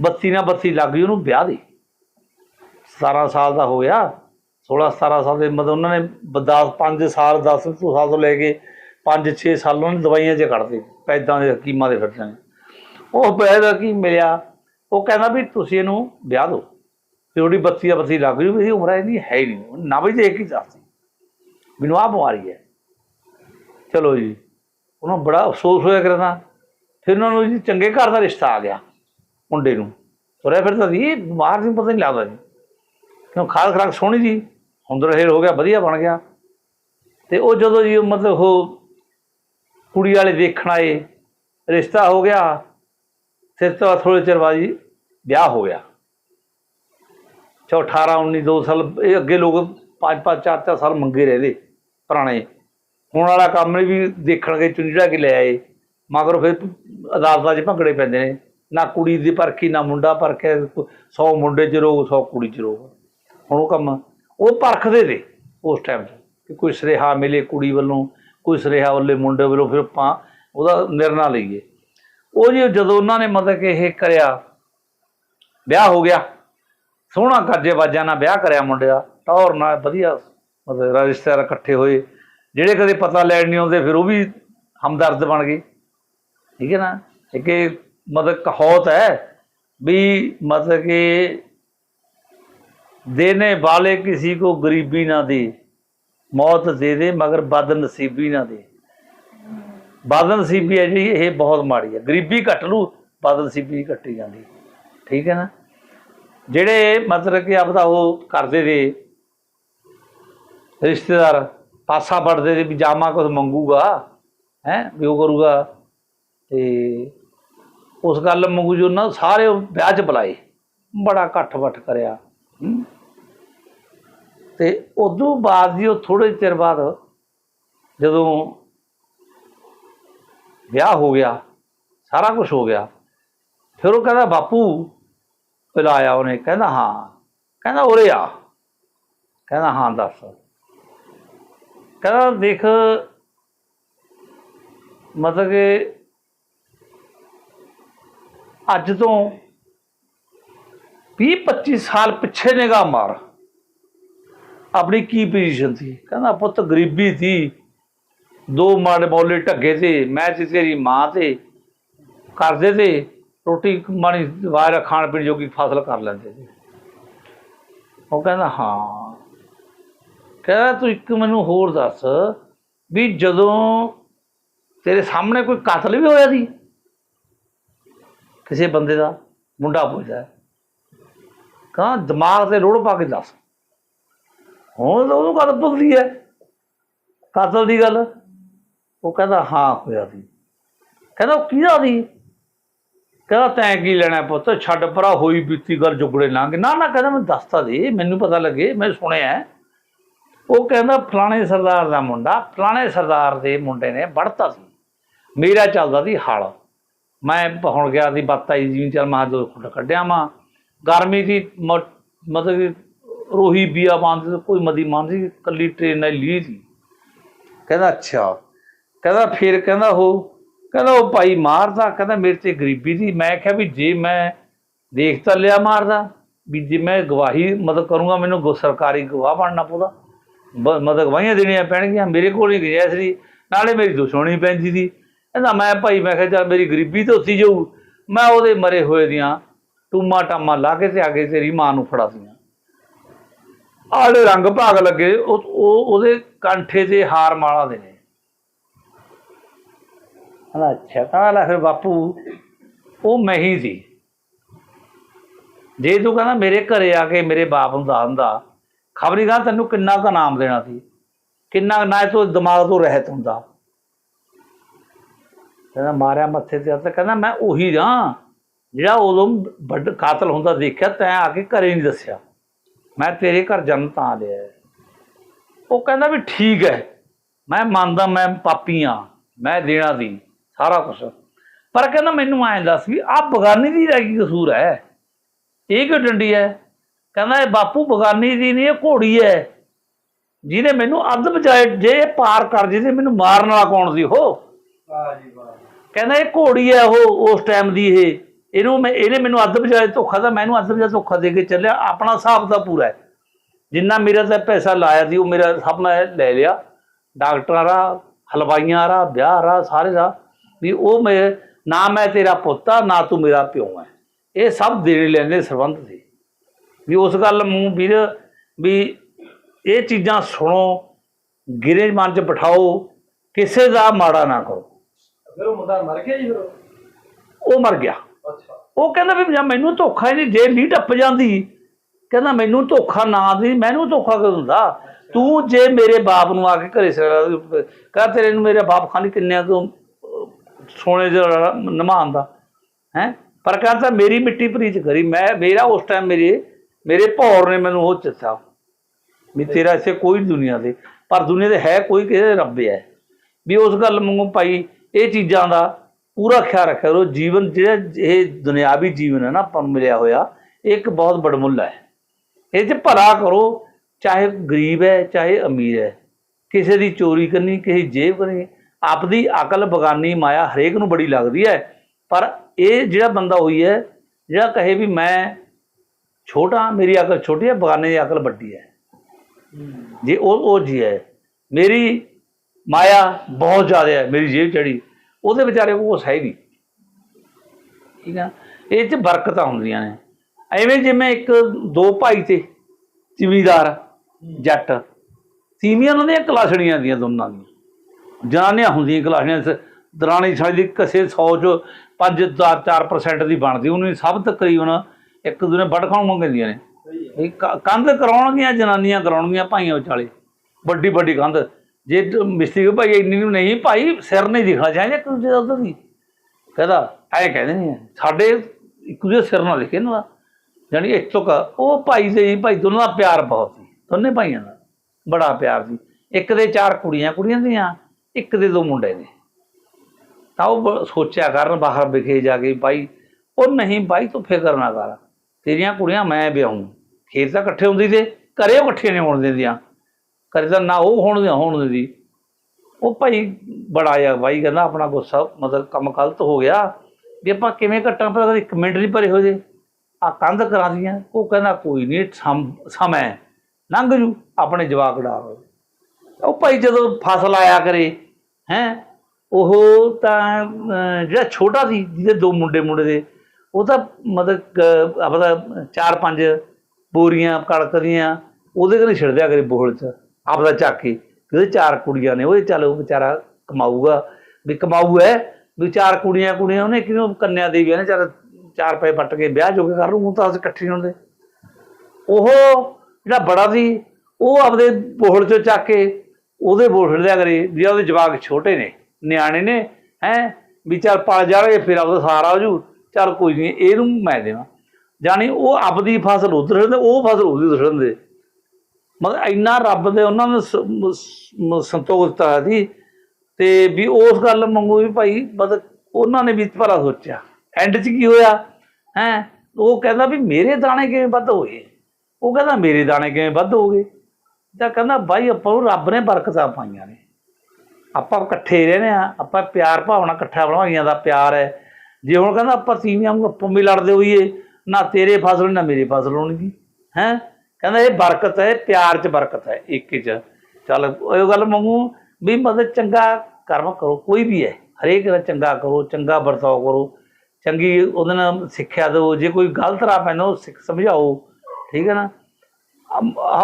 ਬੱਤੀ ਨਾਲ ਬੱਤੀ ਲੱਗ ਗਈ, ਉਹਨੂੰ ਵਿਆਹ ਦੀ। 17 ਸਾਲ ਦਾ ਹੋ ਗਿਆ 16 17 ਸਾਲ ਦੇ ਮਤਲਬ ਉਹਨਾਂ ਨੇ 10 5 ਸਾਲ 10 ਤੋਂ ਸਾਲ ਤੋਂ ਲੈ ਕੇ 5 6 ਸਾਲ ਉਹਨਾਂ ਨੇ ਦਵਾਈਆਂ 'ਚ ਕੱਢਦੇ ਪੈਦਾਂ ਦੇ, ਹਕੀਮਾਂ ਦੇ ਫਿਰਦੇ ਨੇ। ਉਹ ਪੈਦਾ ਕੀ ਮਿਲਿਆ? ਉਹ ਕਹਿੰਦਾ ਵੀ ਤੁਸੀਂ ਇਹਨੂੰ ਵਿਆਹ ਦਿਓ। ਤੇ ਉਹਦੀ ਬੱਤੀ ਦਾ ਬੱਤੀ ਲੱਗ ਗਈ ਵੀ ਇਹਦੀ ਉਮਰ ਇਹਦੀ ਹੈ ਹੀ ਨਹੀਂ। ਉਹ ਨਾ ਵੀ ਦੇਖ ਕੇ ਦੱਸਦੀ ਮੈਨੂੰ ਆਹ ਬਿਮਾਰੀ ਹੈ। ਚਲੋ ਜੀ। ਉਹਨਾਂ ਨੂੰ ਬੜਾ ਅਫਸੋਸ ਹੋਇਆ ਕਰਦਾ ਫਿਰ ਉਹਨਾਂ ਨੂੰ ਜੀ ਚੰਗੇ ਘਰ ਦਾ ਰਿਸ਼ਤਾ ਆ ਗਿਆ ਮੁੰਡੇ ਨੂੰ। ਤੁਰਿਆ ਫਿਰਦਾ ਸੀ ਇਹ ਬਿਮਾਰ ਪਤਾ ਨਹੀਂ ਲੱਗਦਾ ਜੀ ਕਿਉਂ ਖਾਲ ਖਰਾਕ ਸੋਹਣੀ ਜੀ ਹੁੰਦਰ ਹੇਰ ਹੋ ਗਿਆ, ਵਧੀਆ ਬਣ ਗਿਆ। ਤੇ ਉਹ ਜਦੋਂ ਜੀ ਮਤਲਬ ਉਹ ਕੁੜੀ ਵਾਲੇ ਵੇਖਣ ਆਏ, ਰਿਸ਼ਤਾ ਹੋ ਗਿਆ ਫਿਰ ਤੋਂ ਥੋੜੇ ਚਿਰ ਬਾਅਦ ਜੀ ਵਿਆਹ ਹੋ ਗਿਆ। ਚੋ 18 19 ਦੋ ਸਾਲ, ਇਹ ਅੱਗੇ ਲੋਕ ਪੰਜ ਪੰਜ, ਚਾਰ ਚਾਰ ਸਾਲ ਮੰਗੇ ਰਹਦੇ ਪੁਰਾਣੇ। ਹੁਣ ਵਾਲਾ ਕੰਮ ਨਹੀਂ ਵੀ ਦੇਖਣਗੇ ਚੁੰਝੜਾ ਕੇ ਲੈ ਆਏ। ਮਗਰ ਫਿਰ ਅਦਾਲਤਾਂ 'ਚ ਭੰਗੜੇ ਪੈਂਦੇ ਨੇ। ਨਾ ਕੁੜੀ ਦੀ ਪਰਖੀ, ਨਾ ਮੁੰਡਾ ਪਰਖਿਆ। 100 ਮੁੰਡੇ 'ਚ ਰੋਗ 100 ਕੁੜੀ 'ਚ ਰੋਗ। ਹੁਣ ਉਹ ਕੰਮ ਉਹ ਪਰਖਦੇ ਤੇ ਉਸ ਟਾਈਮ 'ਚ ਕਿ ਕੋਈ ਸਰੇਹਾ ਮਿਲੇ ਕੁੜੀ ਵੱਲੋਂ, ਕੋਈ ਸਰੇਹਾ ਵੱਲੇ ਮੁੰਡੇ ਵੱਲੋਂ, ਫਿਰ ਆਪਾਂ ਉਹਦਾ ਨਿਰਣਾ ਲਈਏ। ਉਹ ਜੀ ਜਦੋਂ ਉਹਨਾਂ ਨੇ ਮਤਲਬ ਕਿ ਇਹ ਕਰਿਆ, ਵਿਆਹ ਹੋ ਗਿਆ। ਸੋਹਣਾ ਕਰਜੇ ਵਾਜਾਂ ਨਾਲ ਵਿਆਹ ਕਰਿਆ ਮੁੰਡੇ ਦਾ ਟੌਰ ਨਾਲ ਵਧੀਆ ਮਤਲਬ ਰਿਸ਼ਤੇਦਾਰ ਇਕੱਠੇ ਹੋਏ। ਜਿਹੜੇ ਕਦੇ ਪਤਾ ਲੈਣ ਨਹੀਂ ਆਉਂਦੇ, ਫਿਰ ਉਹ ਵੀ ਹਮਦਰਦ ਬਣ ਗਏ। ਠੀਕ ਹੈ ਨਾ? ਇੱਕ ਮਤਲਬ ਕਹੌਤ ਹੈ ਵੀ ਮਤਲਬ ਕਿ ਦੇਨੇ ਵਾਲੇ ਕਿਸੇ ਕੋ ਗਰੀਬੀ ਨਾ ਦੇ, ਮੌਤ ਦੇ ਦੇ, ਮਗਰ ਬਦ ਨਸੀਬੀ ਨਾ ਦੇ। ਬਦ ਨਸੀਬੀ ਹੈ ਜਿਹੜੀ, ਇਹ ਬਹੁਤ ਮਾੜੀ ਹੈ। ਗਰੀਬੀ ਘਟ ਲੂ ਬਦ ਨਸੀਬੀ ਘਟੀ ਜਾਂਦੀ। ਠੀਕ ਹੈ ਨਾ? ਜਿਹੜੇ ਮਤਲਬ ਕਿ ਆਪਦਾ ਉਹ ਕਰਦੇ ਦੇ ਰਿਸ਼ਤੇਦਾਰ ਪਾਸਾ ਵੜਦੇ ਦੇ ਵੀ ਜਾਮਾ ਕੁਝ ਮੰਗੂਗਾ, ਹੈ, ਵੀ ਉਹ ਕਰੂਗਾ। ਤੇ ਉਸ ਗੱਲ ਮੰਗੂ ਜੋ ਨਾ ਸਾਰੇ ਵਿਆਹ 'ਚ ਬੁਲਾਏ। ਬੜਾ ਇਕੱਠ ਵੱਠ ਕਰਿਆ। ਹਮ। ਤੇ ਉਦੋਂ ਬਾਅਦ ਜੀ ਉਹ ਥੋੜੇ ਚਿਰ ਬਾਅਦ ਜਦੋਂ ਵਿਆਹ ਹੋ ਗਿਆ, ਸਾਰਾ ਕੁਝ ਹੋ ਗਿਆ, ਫਿਰ ਉਹ ਕਹਿੰਦਾ, ਬਾਪੂ ਬੁਲਾਇਆ ਉਹਨੇ। ਕਹਿੰਦਾ, ਹਾਂ। ਕਹਿੰਦਾ, ਉਰੇ ਆ। ਕਹਿੰਦਾ, ਹਾਂ, ਦੱਸ। ਕਹਿੰਦਾ ਦੇਖ, ਮਤਲਬ ਕਿ ਅੱਜ ਤੋਂ 20 25 ਸਾਲ ਪਿੱਛੇ ਨਿਗਾਹ ਮਾਰ। ਆਪਣੀ ਕੀ ਪੋਜੀਸ਼ਨ ਸੀ? ਕਹਿੰਦਾ ਪੁੱਤ ਗਰੀਬੀ ਸੀ। ਦੋ ਮਾੜੇ ਮੌਲੇ ਢੱਗੇ ਤੇ, ਮੈਂ ਤੇ ਤੇਰੀ ਮਾਂ ਤੇ ਕਰਦੇ ਤੇ ਰੋਟੀ ਮਾਣੀ ਵਾਰ ਖਾਣ ਪੀਣ ਜੋਗੀ ਫਸਲ ਕਰ ਲੈਂਦੇ ਸੀ ਉਹ ਕਹਿੰਦਾ ਹਾਂ। ਕਹਿੰਦਾ ਤੂੰ ਇੱਕ ਮੈਨੂੰ ਹੋਰ ਦੱਸ ਵੀ ਜਦੋਂ ਤੇਰੇ ਸਾਹਮਣੇ ਕੋਈ ਕਤਲ ਵੀ ਹੋਇਆ ਸੀ, ਕਿਸੇ ਬੰਦੇ ਦਾ ਮੁੰਡਾ ਪੁੱਛਦਾ ਹੈ। ਕਹਿੰਦਾ ਦਿਮਾਗ ਤੇ ਰੋੜ ਪਾ ਕੇ ਦੱਸ। ਹੁਣ ਤਾਂ ਉਹਨੂੰ ਗੱਲ ਪੁੱਛਦੀ ਹੈ। ਕਤਲ ਦੀ ਗੱਲ, ਉਹ ਕਹਿੰਦਾ, ਹਾਂ, ਹੋਇਆ ਸੀ। ਕਹਿੰਦਾ, ਉਹ ਕਿਹਦਾ ਸੀ? ਕਹਿੰਦਾ, ਤੈਂ ਕੀ ਲੈਣਾ ਪੁੱਤ? ਛੱਡ ਪਰਾ, ਹੋਈ ਬੀਤੀ ਗੱਲ ਜੁਗੜੇ ਲਾਂਗੇ ਨਾ ਨਾ, ਕਹਿੰਦਾ, ਮੈਂ ਦੱਸਤਾ ਦੇ ਮੈਨੂੰ ਪਤਾ ਲੱਗੇ, ਮੈਂ ਸੁਣਿਆ ਉਹ ਕਹਿੰਦਾ ਫਲਾਣੇ ਸਰਦਾਰ ਦਾ ਮੁੰਡਾ, ਫਲਾਣੇ ਸਰਦਾਰ ਦੇ ਮੁੰਡੇ ਨੇ ਵੜਤਾ ਸੀ। ਮੇਰਾ ਚੱਲਦਾ ਸੀ ਹਲ। ਮੈਂ ਹੁਣ ਗਿਆ ਸੀ ਬਾਤਾਈ ਜੀ ਚੱਲ ਮੈਂ ਦੋ ਖੁੱਡ ਕੱਢਿਆ ਮਾਂ। ਗਰਮੀ ਦੀ ਮ- ਮਤਲਬ ਕਿ ਰੋਹੀ ਬੀਆ ਬੰਦ ਕੋਈ ਮਦੀ ਮੰਨਦੀ ਕੱਲੀ ਟ੍ਰੇਨ ਨਾਲ ਲਈ ਸੀ। ਕਹਿੰਦਾ, ਅੱਛਾ। ਕਹਿੰਦਾ, ਫਿਰ ਕਹਿੰਦਾ ਉਹ ਕਹਿੰਦਾ ਉਹ ਭਾਈ ਮਾਰਦਾ, ਕਹਿੰਦਾ ਮੇਰੇ ਤੇ ਗਰੀਬੀ ਸੀ। ਮੈਂ ਕਿਹਾ ਵੀ ਜੇ ਮੈਂ ਦੇਖ ਤਾਂ ਲਿਆ ਮਾਰਦਾ, ਵੀ ਜੇ ਮੈਂ ਗਵਾਹੀ ਮਦਦ ਕਰੂੰਗਾ, ਮੈਨੂੰ ਗੁ- ਸਰਕਾਰੀ ਗਵਾਹ ਬਣਨਾ ਪਊਗਾ। ਬ- ਮਦਦ ਦੇਣੀਆਂ ਪੈਣਗੀਆਂ, ਮੇਰੇ ਕੋਲ ਹੀ ਗਿਆ ਸੀ। ਨਾਲੇ ਮੇਰੀ ਦੁਸ਼ਮਣੀ ਪੈਂਦੀ ਸੀ। ਕਹਿੰਦਾ ਮੈਂ ਭਾਈ, ਮੈਂ ਕਿਹਾ ਚੱਲ ਮੇਰੀ ਗਰੀਬੀ ਤਾਂ ਉੱਤੀ ਜਾਊ। ਮੈਂ ਉਹਦੇ ਮਰੇ ਹੋਏ ਦੀਆਂ ਟੂਮਾ ਟਾਮਾ ਲਾ ਕੇ ਤੇ ਆਗੇ ਤੇਰੀ ਮਾਂ ਨੂੰ ਫੜਾਤੀਆਂ। ਆਲੇ ਰੰਗ ਭਾਗ ਲੱਗੇ, ਉਹ ਉਹਦੇ ਕੰਠੇ ਤੇ ਹਾਰ ਮਾਲਾ ਦੇ ਨੇ। ਕਹਿੰਦਾ, ਅੱਛਾ ਕਹਿੰਦਾ ਫਿਰ ਬਾਪੂ, ਉਹ ਮੈਂ ਹੀ ਸੀ। ਜੇ ਤੂੰ ਕਹਿੰਦਾ ਮੇਰੇ ਘਰੇ ਆ ਕੇ ਮੇਰੇ ਬਾਪ ਨੂੰ ਦੱਸ ਦਿੰਦਾ ਖਬਰੀ ਗਾ ਤੈਨੂੰ ਕਿੰਨਾ ਕੁ ਨਾਮ ਦੇਣਾ ਸੀ? ਕਿੰਨਾ ਨਾ ਤੂੰ ਦਿਮਾਗ ਤੋਂ ਰਹਿਤ ਹੁੰਦਾ। ਕਹਿੰਦਾ ਮਾਰਿਆ ਮੱਥੇ ਤੇ ਹੱਥ, ਕਹਿੰਦਾ ਮੈਂ ਉਹੀ ਹਾਂ। ਜਿਹੜਾ ਉਦੋਂ ਵੱਡ ਕਾਤਲ ਹੁੰਦਾ ਦੇਖਿਆ, ਤੈਂ ਆ ਕੇ ਘਰੇ ਨਹੀਂ ਦੱਸਿਆ। ਮੈਂ ਤੇਰੇ ਘਰ ਜਨਮ ਤਾਂ ਲਿਆ। ਉਹ ਕਹਿੰਦਾ ਵੀ ਠੀਕ ਹੈ। ਮੈਂ ਮੰਨਦਾ, ਮੈਂ ਪਾਪੀ ਹਾਂ। ਮੈਂ ਦੇਣਾ ਦੀ ਸਾਰਾ ਕੁਝ ਪਰ ਕਹਿੰਦਾ ਮੈਨੂੰ ਐਂ ਦੱਸ ਵੀ ਆ ਬਗਾਨੀ ਦੀ ਦਾ ਕੀ ਕਸੂਰ ਹੈ? ਇਹ ਕਿਉਂ ਡੰਡੀ ਹੈ? ਕਹਿੰਦਾ ਇਹ ਬਾਪੂ ਬਗਾਨੀ ਦੀ ਨਹੀਂ ਇਹ ਘੋੜੀ ਹੈ ਜਿਹਨੇ ਮੈਨੂੰ ਅੱਧ ਬਚਾਏ ਜੇ ਇਹ ਪਾਰ ਕਰ ਜੇ ਤੇ ਮੈਨੂੰ ਮਾਰਨ ਵਾਲਾ ਕੌਣ ਸੀ ਉਹ? ਵਾਹ ਜੀ ਵਾਹ। ਕਹਿੰਦਾ ਇਹ ਘੋੜੀ ਹੈ ਉਹ ਉਸ ਟਾਈਮ ਦੀ ਇਹ। ਇਹਨੂੰ ਮੈਂ ਇਹਨੇ ਮੈਨੂੰ ਅੱਧ ਬਜਾਏ ਧੋਖਾ ਤਾਂ ਮੈਨੂੰ ਅੱਧ ਬਜਾਏ ਧੋਖਾ ਦੇ ਕੇ ਚੱਲਿਆ। ਆਪਣਾ ਹਿਸਾਬ ਤਾਂ ਪੂਰਾ ਹੈ ਜਿੰਨਾ ਮੇਰਾ ਤਾਂ ਪੈਸਾ ਲਾਇਆ ਸੀ ਉਹ ਮੇਰਾ ਸਭ ਮੈਂ ਲੈ ਲਿਆ। ਡਾਕਟਰਾਂ ਦਾ ਹਲਵਾਈਆਂ ਦਾ ਵਿਆਹ ਦਾ ਸਾਰੇ ਦਾ। ਵੀ ਉਹ ਮੈਂ ਨਾ ਮੈਂ ਤੇਰਾ ਪੁੱਤ ਆ ਨਾ ਤੂੰ ਮੇਰਾ ਪਿਓ ਹੈ ਇਹ ਸਭ ਦੇਣੇ ਲੈਣੇ ਸੰਬੰਧ ਸੀ। ਵੀ ਉਸ ਗੱਲ ਨੂੰ ਵੀਰ ਵੀ ਇਹ ਚੀਜ਼ਾਂ ਸੁਣੋ ਗਿਰੇ ਮਨ 'ਚ ਬਿਠਾਓ ਕਿਸੇ ਦਾ ਮਾੜਾ ਨਾ ਕਰੋ। ਫਿਰ ਉਹ ਮੁੰਡਾ ਮਰ ਗਿਆ ਜੀ ਫਿਰ ਉਹ? ਮਰ ਗਿਆ। ਅੱਛਾ। ਉਹ ਕਹਿੰਦਾ ਵੀ ਮੈਨੂੰ ਧੋਖਾ ਹੀ ਨਹੀਂ ਜੇ ਲੀ ਟੱਪ ਜਾਂਦੀ ਕਹਿੰਦਾ ਮੈਨੂੰ ਧੋਖਾ ਨਾ ਦੀ ਮੈਨੂੰ ਧੋਖਾ ਕਿਉਂ ਦਿੰਦਾ? ਤੂੰ ਜੇ ਮੇਰੇ ਬਾਪ ਨੂੰ ਆ ਕੇ ਘਰੇ ਕਹ ਤੇਰੇ ਨੂੰ ਮੇਰੇ ਬਾਪ ਖਾਲੀ ਕਿੰਨਿਆਂ ਤੋਂ ਸੋਨੇ ਦਾ ਨਮਾਨ ਦਾ ਹੈ? ਪਰ ਕਹਿੰਦਾ ਮੇਰੀ ਮਿੱਟੀ ਪ੍ਰੀਚ ਕਰੀ ਮੈਂ ਮੇਰਾ ਉਸ ਟਾਈਮ ਮੇਰੇ ਮੇਰੇ ਭੌਰ ਨੇ ਮੈਨੂੰ ਉਹ ਚੱਸਿਆ ਵੀ ਤੇਰਾ ਇਸੇ ਕੋਈ ਦੁਨੀਆ ਦੇ ਪਰ ਦੁਨੀਆ ਦੇ ਹੈ ਕੋਈ ਕਿਸੇ ਰੱਬ ਹੈ। ਵੀ ਉਸ ਗੱਲ ਵਾਂਗੂ ਭਾਈ ਇਹ ਚੀਜ਼ਾਂ ਦਾ ਪੂਰਾ ਖਿਆਲ ਰੱਖਿਆ ਕਰੋ ਜੀਵਨ ਜਿਹੜਾ ਇਹ ਦੁਨਿਆਵੀ ਜੀਵਨ ਹੈ ਨਾ ਆਪਾਂ ਮਿਲਿਆ ਹੋਇਆ ਇੱਕ ਬਹੁਤ ਬੜਮੁੱਲ ਹੈ। ਇਹ 'ਚ ਭਲਾ ਕਰੋ ਚਾਹੇ ਗਰੀਬ ਹੈ ਚਾਹੇ ਅਮੀਰ ਹੈ ਕਿਸੇ ਦੀ ਚੋਰੀ ਕਰਨੀ ਕਿਸੇ ਦੀ ਜੇਬ ਕਰਨੀ ਆਪਦੀ ਅਕਲ ਬਗਾਨੀ ਮਾਇਆ ਹਰੇਕ ਨੂੰ ਬੜੀ ਲੱਗਦੀ ਹੈ। ਪਰ ਇਹ ਜਿਹੜਾ ਬੰਦਾ ਹੋਈ ਹੈ ਜਿਹੜਾ ਕਹੇ ਵੀ ਮੈਂ ਛੋਟਾ ਮੇਰੀ ਅਕਲ ਛੋਟੀ ਹੈ ਬਗਾਨੇ ਦੀ ਅਕਲ ਵੱਡੀ ਹੈ। ਜੇ ਉਹ ਉਹ ਜੀ ਹੈ ਮੇਰੀ ਮਾਇਆ ਬਹੁਤ ਜ਼ਿਆਦਾ ਹੈ ਮੇਰੀ ਜੇਬ ਚੜੀ ਉਹਦੇ ਵਿਚਾਰੇ ਕੋਲ ਕੁਛ ਹੈ ਨਹੀਂ। ਠੀਕ ਆ? ਇਹ ਚ ਬਰਕਤਾਂ ਹੁੰਦੀਆਂ ਨੇ। ਐਵੇਂ ਜਿਵੇਂ ਇੱਕ ਦੋ ਭਾਈ ਤੇ ਜ਼ਿਮੀਦਾਰ ਜੱਟ ਤੀਵੀਆਂ ਉਹਨਾਂ ਦੀਆਂ ਕਲਾਸੜੀਆਂ ਦੀਆਂ ਦੋਨਾਂ ਦੀਆਂ। ਜਨਾਨੀਆਂ ਹੁੰਦੀਆਂ ਕਲਾਸੜੀਆਂ ਸ- ਦਰਾਣੀ ਸਾਡੀ ਦੀ ਕਸੇ 100 ਚ 5 4% ਦੀ ਬਣਦੀ ਉਹਨੂੰ ਸਭ ਤਕਰੀਬਨ ਇੱਕ ਦੂਜੇ ਵੱਢ ਖਾਣ ਮੰਗਦੀਆਂ ਨੇ। ਇਹ ਕੰਧ ਕਰਾਉਣਗੀਆਂ, ਜਨਾਨੀਆਂ ਕਰਾਉਣਗੀਆਂ ਭਾਈਆਂ ਵਿਚਾਲੇ। ਵੱਡੀ ਵੱਡੀ ਕੰਧ। ਜੇ ਮਿਸਤਰੀ ਭਾਈ ਇੰਨੀ ਨੂੰ ਨਹੀਂ, ਭਾਈ ਸਿਰ ਨਹੀਂ ਦਿਖਣਾ ਚਾਹੀਦਾ ਇੱਕ ਦੂਜੇ ਦਾ ਉਧਰ ਦੀ ਕਹਿੰਦਾ, ਐ ਕਹਿੰਦੇ ਨੇ, ਸਾਡੇ ਇੱਕ ਦੂਜੇ ਸਿਰ ਨਾਲ ਲਿਖੇ ਨਾ ਜਾਨੀ ਇੱਥੋਂ ਕ ਉਹ ਭਾਈ ਦੇ ਭਾਈ ਦੋਨਾਂ ਦਾ ਪਿਆਰ ਬਹੁਤ ਸੀ। ਦੋਨੇ ਭਾਈਆਂ ਦਾ, ਬੜਾ ਪਿਆਰ ਸੀ। ਇੱਕ ਦੇ ਚਾਰ ਕੁੜੀਆਂ ਕੁੜੀਆਂ ਦੀਆਂ, ਇੱਕ ਦੇ ਦੋ ਮੁੰਡੇ ਨੇ। ਤਾਂ ਉਹ ਸੋਚਿਆ ਕਰਨ, ਬਾਹਰ ਵਿਖੇ ਜਾ ਕੇ, ਭਾਈ, ਉਹ ਨਹੀਂ, ਭਾਈ ਤੂੰ ਫਿਕਰ ਨਾ ਕਰ। ਤੇਰੀਆਂ ਕੁੜੀਆਂ ਮੈਂ ਵਿਆਹੂੰ। ਖੇਤ ਤਾਂ ਇਕੱਠੇ ਹੁੰਦੀ ਤੇ ਘਰੇ ਉਹ ਇਕੱਠੀਆਂ ਨਹੀਂ ਹੋਣ ਦਿੰਦੀਆਂ। ਘਰੇ ਤਾਂ ਨਾ ਉਹ ਹੋਣ ਦਿਆਂ ਹੋਣ ਦਿੰਦੀ। ਉਹ ਭਾਈ ਬੜਾ ਆ ਬਾਈ ਕਹਿੰਦਾ ਆਪਣਾ ਗੁੱਸਾ ਮਤਲਬ ਕੰਮ ਗਲਤ ਹੋ ਗਿਆ। ਵੀ ਆਪਾਂ ਕਿਵੇਂ ਘਟਾਂ ਪਰ ਇੱਕ ਮਿੰਟ ਨਹੀਂ ਭਰੇ ਹੋ ਜੇ ਆ ਕੰਧ ਕਰਾ ਦੀਆਂ ਉਹ ਕਹਿੰਦਾ ਕੋਈ ਨਹੀਂ ਸਮਾਂ ਹੈ, ਲੰਘ ਜੂ ਆਪਣੇ ਜਵਾਕ ਡਾ ਉਹ ਭਾਈ ਜਦੋਂ ਫਸਲ ਆਇਆ ਕਰੇ ਹੈ ਉਹ ਤਾਂ ਜਿਹੜਾ ਛੋਟਾ ਸੀ ਜਿਹਦੇ ਦੋ ਮੁੰਡੇ ਮੁੰਡੇ ਦੇ ਉਹ ਤਾਂ ਮਤਲਬ ਆਪਦਾ ਚਾਰ ਪੰਜ ਬੋਰੀਆਂ, ਕਣਕ ਦੀਆਂ, ਉਹਦੇ ਕੋਲ ਛਿੜਦਿਆ ਕਰੇ ਬੋਹਲ ਚ, ਆਪਦਾ ਚੱਕ ਕੇ ਵੀ ਉਹਦੇ ਚਾਰ ਕੁੜੀਆਂ ਨੇ ਉਹਦੇ ਚੱਲ ਉਹ ਵਿਚਾਰਾ ਕਮਾਊਗਾ। ਵੀ ਕਮਾਊ ਹੈ, ਵੀ ਚਾਰ ਕੁੜੀਆਂ ਕੁੜੀਆਂ ਉਹਨੇ ਕਿਉਂ ਕੰਨਿਆ ਦੇਵੀਆਂ ਨੇ ਚਾਰ ਚਾਰ ਪੈ ਪੱਟ ਕੇ ਵਿਆਹ ਜੋਗੇ ਕਰ ਲੂ ਤਾਂ ਅਸੀਂ ਇਕੱਠੇ ਹੁੰਦੇ। ਉਹ ਜਿਹੜਾ ਬੜਾ ਸੀ, ਉਹ ਆਪਦੇ ਬੋਹਲ ਚੋਂ ਚੱਕ ਕੇ ਉਹਦੇ ਬੋਹੜ ਦਿਆ ਕਰੇ, ਵੀ ਉਹਦੇ ਜਵਾਕ ਛੋਟੇ ਨੇ, ਨਿਆਣੇ ਨੇ, ਹੈ, ਵੀ ਚੱਲ ਪਲ ਜਾਣਗੇ, ਫਿਰ ਆਪਦਾ ਸਾਰਾ ਹੋ ਜੂ ਚੱਲ ਕੋਈ ਨਹੀਂ ਇਹਨੂੰ ਮੈਂ ਦੇਵਾਂ। ਜਾਣੀ ਉਹ ਆਪਦੀ ਫਸਲ ਉਧਰ ਛੱਡਦੇ ਉਹ ਫਸਲ ਉਹਦੀ ਛੱਡਦੇ ਮਤਲਬ ਇੰਨਾ ਰੱਬ ਦੇ ਉਹਨਾਂ ਨੂੰ ਸ- ਮ- ਸੰਤੋਖ ਦਿੱਤਾ ਸੀ। ਤੇ ਵੀ ਉਸ ਗੱਲ ਮੰਗੂ ਵੀ ਭਾਈ, ਮਤਲਬ ਉਹਨਾਂ ਨੇ ਵੀ ਭਲਾ ਸੋਚਿਆ। ਐਂਡ 'ਚ ਕੀ ਹੋਇਆ? ਹੈ? ਉਹ ਕਹਿੰਦਾ ਵੀ ਮੇਰੇ ਦਾਣੇ ਕਿਵੇਂ ਵੱਧ ਹੋਏ ਉਹ ਕਹਿੰਦਾ ਮੇਰੇ ਦਾਣੇ ਕਿਵੇਂ ਵੱਧ ਹੋ ਗਏ? ਤਾਂ ਕਹਿੰਦਾ ਭਾਈ ਆਪਾਂ ਨੂੰ ਰੱਬ ਨੇ ਬਰਕਤਾਂ ਪਾਈਆਂ ਨੇ। ਆਪਾਂ ਇਕੱਠੇ ਰਹਿੰਦੇ ਆ ਆਪਾਂ ਪਿਆਰ ਭਾਵਨਾ ਇਕੱਠਾ ਬਣਾਈਆਂ ਦਾ ਪਿਆਰ ਹੈ। ਜੇ ਹੁਣ ਕਹਿੰਦਾ ਆਪਾਂ ਤੀਵੀਆਂ ਨੂੰ ਆਪਾਂ ਵੀ ਲੜਦੇ ਹੋਈਏ, ਨਾ ਤੇਰੇ ਫਸਲ ਨਾ ਮੇਰੀ ਫਸਲ ਹੋਣੀ ਦੀ ਹੈ? ਕਹਿੰਦਾ ਇਹ ਬਰਕਤ ਹੈ, ਪਿਆਰ 'ਚ ਬਰਕਤ ਹੈ, ਇੱਕ 'ਚ। ਚੱਲ ਉਹ ਗੱਲ ਮੰਗੂ, ਵੀ ਮਤਲਬ ਚੰਗਾ ਕਰਮ ਕਰੋ, ਕੋਈ ਵੀ ਹੈ। ਹਰੇਕ ਨਾਲ ਚੰਗਾ ਕਰੋ, ਚੰਗਾ ਵਰਤਾਓ ਕਰੋ। ਚੰਗੀ ਉਹਦੇ ਨਾਲ ਸਿੱਖਿਆ ਦਿਓ, ਜੇ ਕੋਈ ਗਲਤ ਰਾਹ ਪੈਂਦਾ, ਉਹ ਸਿੱਖ ਸਮਝਾਓ। ਠੀਕ ਹੈ ਨਾ?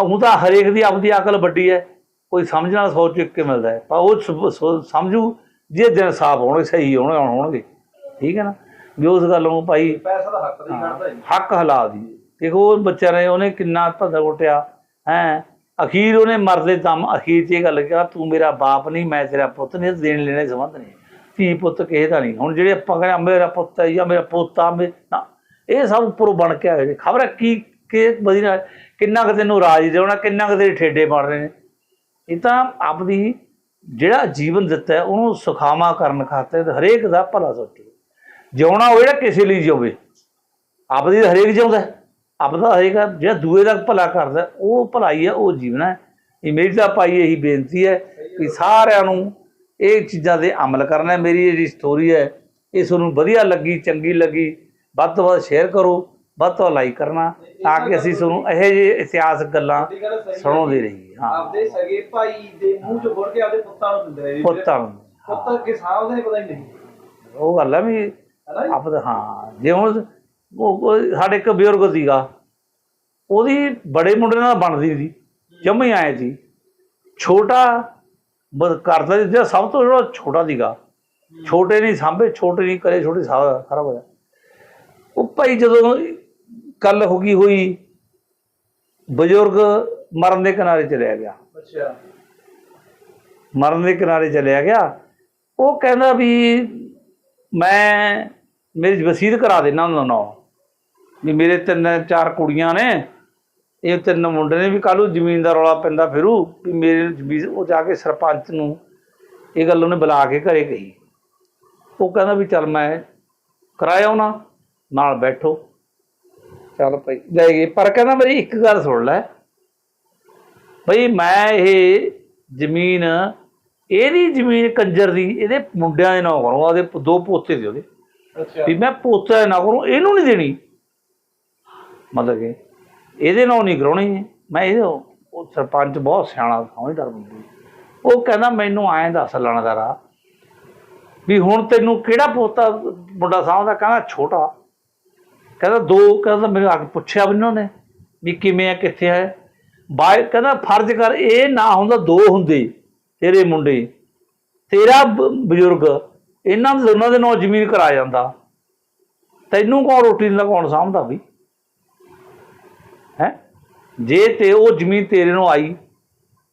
ਹੁਣ ਤਾਂ ਹਰੇਕ ਦੀ ਆਪਦੀ ਅਕਲ ਵੱਡੀ ਹੈ। ਕੋਈ ਸਮਝ ਨਾਲ ਸੋਚ ਚੁੱਕ ਕੇ ਮਿਲਦਾ ਹੈ। ਪਰ ਉਹ ਸੋ- ਸਮਝੂ, ਜੇ ਦਿਨ ਸਾਫ਼ ਹੋਣਗੇ, ਸਹੀ ਹੋਣਗੇ ਹੋਣਗੇ। ਠੀਕ ਹੈ ਨਾ? ਵੀ ਉਸ ਗੱਲ ਭਾਈ ਪੈਸਾ ਦਾ ਹੱਕ ਨਹੀਂ ਖੜਦਾ ਜੀ। ਹੱਕ ਹਲਾ ਦੀ। ਦੇਖੋ ਉਹ ਬੱਚਾ ਨੇ ਉਹਨੇ ਕਿੰਨਾ ਧੰਦਾ ਘੁੱਟਿਆ ਹੈ? ਅਖੀਰ ਉਹਨੇ ਮਰਦੇ ਦਮ ਅਖੀਰ ਇਹ ਗੱਲ ਕਿਹਾ ਤੂੰ ਮੇਰਾ ਬਾਪ ਨਹੀਂ ਮੈਂ ਤੇਰਾ ਪੁੱਤ ਨਹੀਂ ਦੇਣ ਲੈਣੇ ਸੰਬੰਧ ਨਹੀਂ। ਧੀ ਪੁੱਤ ਕਿਸੇ ਦਾ ਨਹੀਂ। ਹੁਣ ਜਿਹੜੇ ਆਪਾਂ ਕਹਿੰਦੇ ਮੇਰਾ ਪੁੱਤ ਹੈ ਜਾਂ ਮੇਰਾ ਪੋਤਾ ਮੇ ਨਾ ਇਹ ਸਭ ਉੱਪਰੋਂ ਬਣ ਕੇ ਆਏ ਨੇ। ਖਬਰ ਕੀ ਕਿ ਬਦੀਨਾ ਕਿੰਨਾ ਕੁ ਤੈਨੂੰ ਰਾਜ ਦੇਣਾ ਕਿੰਨਾ ਕੁ ਤੇਰੇ ਠੇਡੇ ਮਾਰ ਰਹੇ ਨੇ। ਇਹ ਤਾਂ ਆਪਦੀ ਜਿਹੜਾ ਜੀਵਨ ਦਿੱਤਾ ਹੈ ਉਹਨੂੰ ਸੁਖਾਵਾ ਕਰਨ ਖਾਤਰ ਹਰੇਕ ਦਾ ਭਲਾ ਸੋਚੋ। ਜਿਉਣਾ ਉਹ ਜਿਹੜਾ ਕਿਸੇ ਲਈ ਜਿਉਵੇ ਆਪਦੀ ਤਾਂ ਹਰੇਕ ਜਿਉਂਦਾ ਹੈ। ਆਪਦਾ ਹਰੇਕ ਜਿਹੜਾ ਦੂਏ ਦਾ ਭਲਾ ਕਰਦਾ ਉਹ ਭਲਾਈ ਹੈ ਉਹ ਜੀਵਨ ਹੈ ਇਹ ਮੇਰੀ ਤਾਂ ਭਾਈ ਇਹੀ ਬੇਨਤੀ ਹੈ ਕਿ ਸਾਰਿਆਂ ਨੂੰ ਇਹ ਚੀਜ਼ਾਂ ਦੇ ਅਮਲ ਕਰਨਾ। ਮੇਰੀ ਜਿਹੜੀ ਸਟੋਰੀ ਹੈ ਇਹ ਤੁਹਾਨੂੰ ਵਧੀਆ ਲੱਗੀ ਚੰਗੀ ਲੱਗੀ ਵੱਧ ਤੋਂ ਵੱਧ ਸ਼ੇਅਰ ਕਰੋ ਵੱਧ ਤੋਂ ਲਾਈਕ ਕਰਨਾ ਤਾਂ ਕਿ ਅਸੀਂ ਤੁਹਾਨੂੰ ਇਹੋ ਜਿਹੇ ਇਤਿਹਾਸਕ ਗੱਲਾਂ ਸੁਣਾਉਂਦੇ ਰਹੀਏ ਹਾਂ। ਆਪਦੇ ਸਗੇ ਭਾਈ ਦੇ ਮੂੰਹ ਚੋਂ ਗੁੜ ਕੇ ਆਪਦੇ ਪੁੱਤਾਂ ਨੂੰ ਦਿੰਦੇ ਨੇ ਪੁੱਤਾਂ ਨੂੰ। ਪੁੱਤ ਕਿਸਾਨ ਉਹਦੇ ਪਤਾ ਹੀ ਨਹੀਂ। ਉਹ ਗੱਲ ਹੈ ਵੀ ਆਪਦਾ ਹਾਂ। ਜੇ ਹੁਣ ਉਹ ਸਾਡੇ ਇੱਕ ਬਜ਼ੁਰਗ ਸੀਗਾ ਉਹਦੀ ਬੜੇ ਮੁੰਡੇ ਨਾਲ ਬਣਦੀ ਸੀ ਜੰਮੇ ਆਏ ਸੀ। ਛੋਟਾ ਕਰਦਾ ਜਿਹੜਾ ਸਭ ਤੋਂ ਜਿਹੜਾ ਛੋਟਾ ਸੀਗਾ। ਛੋਟੇ ਨਹੀਂ ਸਾਂਭੇ ਛੋਟੇ ਨਹੀਂ ਕਰੇ ਛੋਟੇ ਸਾਰਾ ਹੋਇਆ ਉਹ ਭਾਈ ਜਦੋਂ ਕੱਲ ਹੋ ਗਈ ਹੋਈ ਬਜ਼ੁਰਗ ਮਰਨ ਦੇ ਕਿਨਾਰੇ ਚਲਿਆ ਗਿਆ। ਅੱਛਾ। ਮਰਨ ਦੇ ਕਿਨਾਰੇ ਚਲਿਆ ਗਿਆ। ਉਹ ਕਹਿੰਦਾ ਵੀ ਮੈਂ ਮੇਰੀ ਵਸੀਅਤ ਕਰਾ ਦੇਣਾ ਉਹਨਾਂ ਨੂੰ। ਵੀ ਮੇਰੇ ਤਿੰਨ, ਚਾਰ ਕੁੜੀਆਂ ਨੇ, ਇਹ ਤਿੰਨ ਮੁੰਡੇ ਨੇ ਵੀ ਕੱਲ੍ਹ ਨੂੰ ਜ਼ਮੀਨ ਦਾ ਰੌਲਾ ਪੈਂਦਾ ਫਿਰੂ, ਵੀ ਮੇਰੇ ਜ਼ਮੀਨ, ਉਹ ਜਾ ਕੇ ਸਰਪੰਚ ਨੂੰ ਇਹ ਗੱਲ ਉਹਨੇ ਬੁਲਾ ਕੇ ਘਰੇ ਕਹੀ। ਉਹ ਕਹਿੰਦਾ ਵੀ ਚੱਲ ਮੈਂ ਕਰਾਇਆ ਉਹਨਾਂ ਨਾਲ ਬੈਠੋ। ਚੱਲ ਭਾਈ ਲੈ ਗਏ ਪਰ ਕਹਿੰਦਾ ਮੇਰੀ ਇੱਕ ਗੱਲ ਸੁਣ ਲੈ। ਭਈ, ਮੈਂ ਇਹ ਜ਼ਮੀਨ, ਇਹਦੀ ਜ਼ਮੀਨ ਕੰਜਰ ਦੀ, ਇਹਦੇ ਮੁੰਡਿਆਂ ਦੇ ਨਾਂ ਕਰੂੰਗਾ ਉਹਦੇ ਦੋ ਪੋਤੇ ਦੇ ਉਹਦੇ। ਵੀ ਮੈਂ ਪੋਤਾ ਨਾ ਕਰੂੰ, ਇਹਨੂੰ ਨਹੀਂ ਦੇਣੀ। ਮਤਲਬ ਕਿ ਇਹਦੇ ਨਾਲ ਨਹੀਂ ਕਰਾਉਣੀ। ਮੈਂ ਇਹਦੇ ਉਹ ਸਰਪੰਚ ਬਹੁਤ ਸਿਆਣਾ, ਸਮਝਦਾਰ ਬੰਦਾ ਉਹ ਕਹਿੰਦਾ, ਮੈਨੂੰ ਐਂ ਦੱਸ ਲੈਣਦਾਰਾ, ਵੀ ਹੁਣ ਤੈਨੂੰ ਕਿਹੜਾ ਪੋਤਾ, ਮੁੰਡਾ ਸਾਹਮਣਾ ਕਹਿੰਦਾ, ਛੋਟਾ। ਕਹਿੰਦਾ, ਦੋ, ਕਹਿੰਦਾ ਮੈਨੂੰ ਆ ਕੇ ਪੁੱਛਿਆ ਵੀ ਉਹਨਾਂ ਨੇ ਵੀ ਕਿਵੇਂ ਆ, ਕਿੱਥੇ ਹੈ ਬਾਈ ਕਹਿੰਦਾ, ਫਰਜ਼ ਕਰ, ਇਹ ਨਾ ਹੁੰਦਾ, ਦੋ ਹੁੰਦੇ ਤੇਰੇ ਮੁੰਡੇ। ਤੇਰਾ ਬ- ਬਜ਼ੁਰਗ ਇਹਨਾਂ ਦੇ ਦੋਨਾਂ ਦੇ ਨਾਲ ਜ਼ਮੀਨ ਕਰਾ ਜਾਂਦਾ। ਤੈਨੂੰ ਕੌਣ ਰੋਟੀ ਦਿੰਦਾ, ਕੌਣ ਸਾਂਭਦਾ ਵੀ ਹੈ? ਜੇ ਤੇ ਉਹ ਜ਼ਮੀਨ ਤੇਰੇ ਨੂੰ ਆਈ,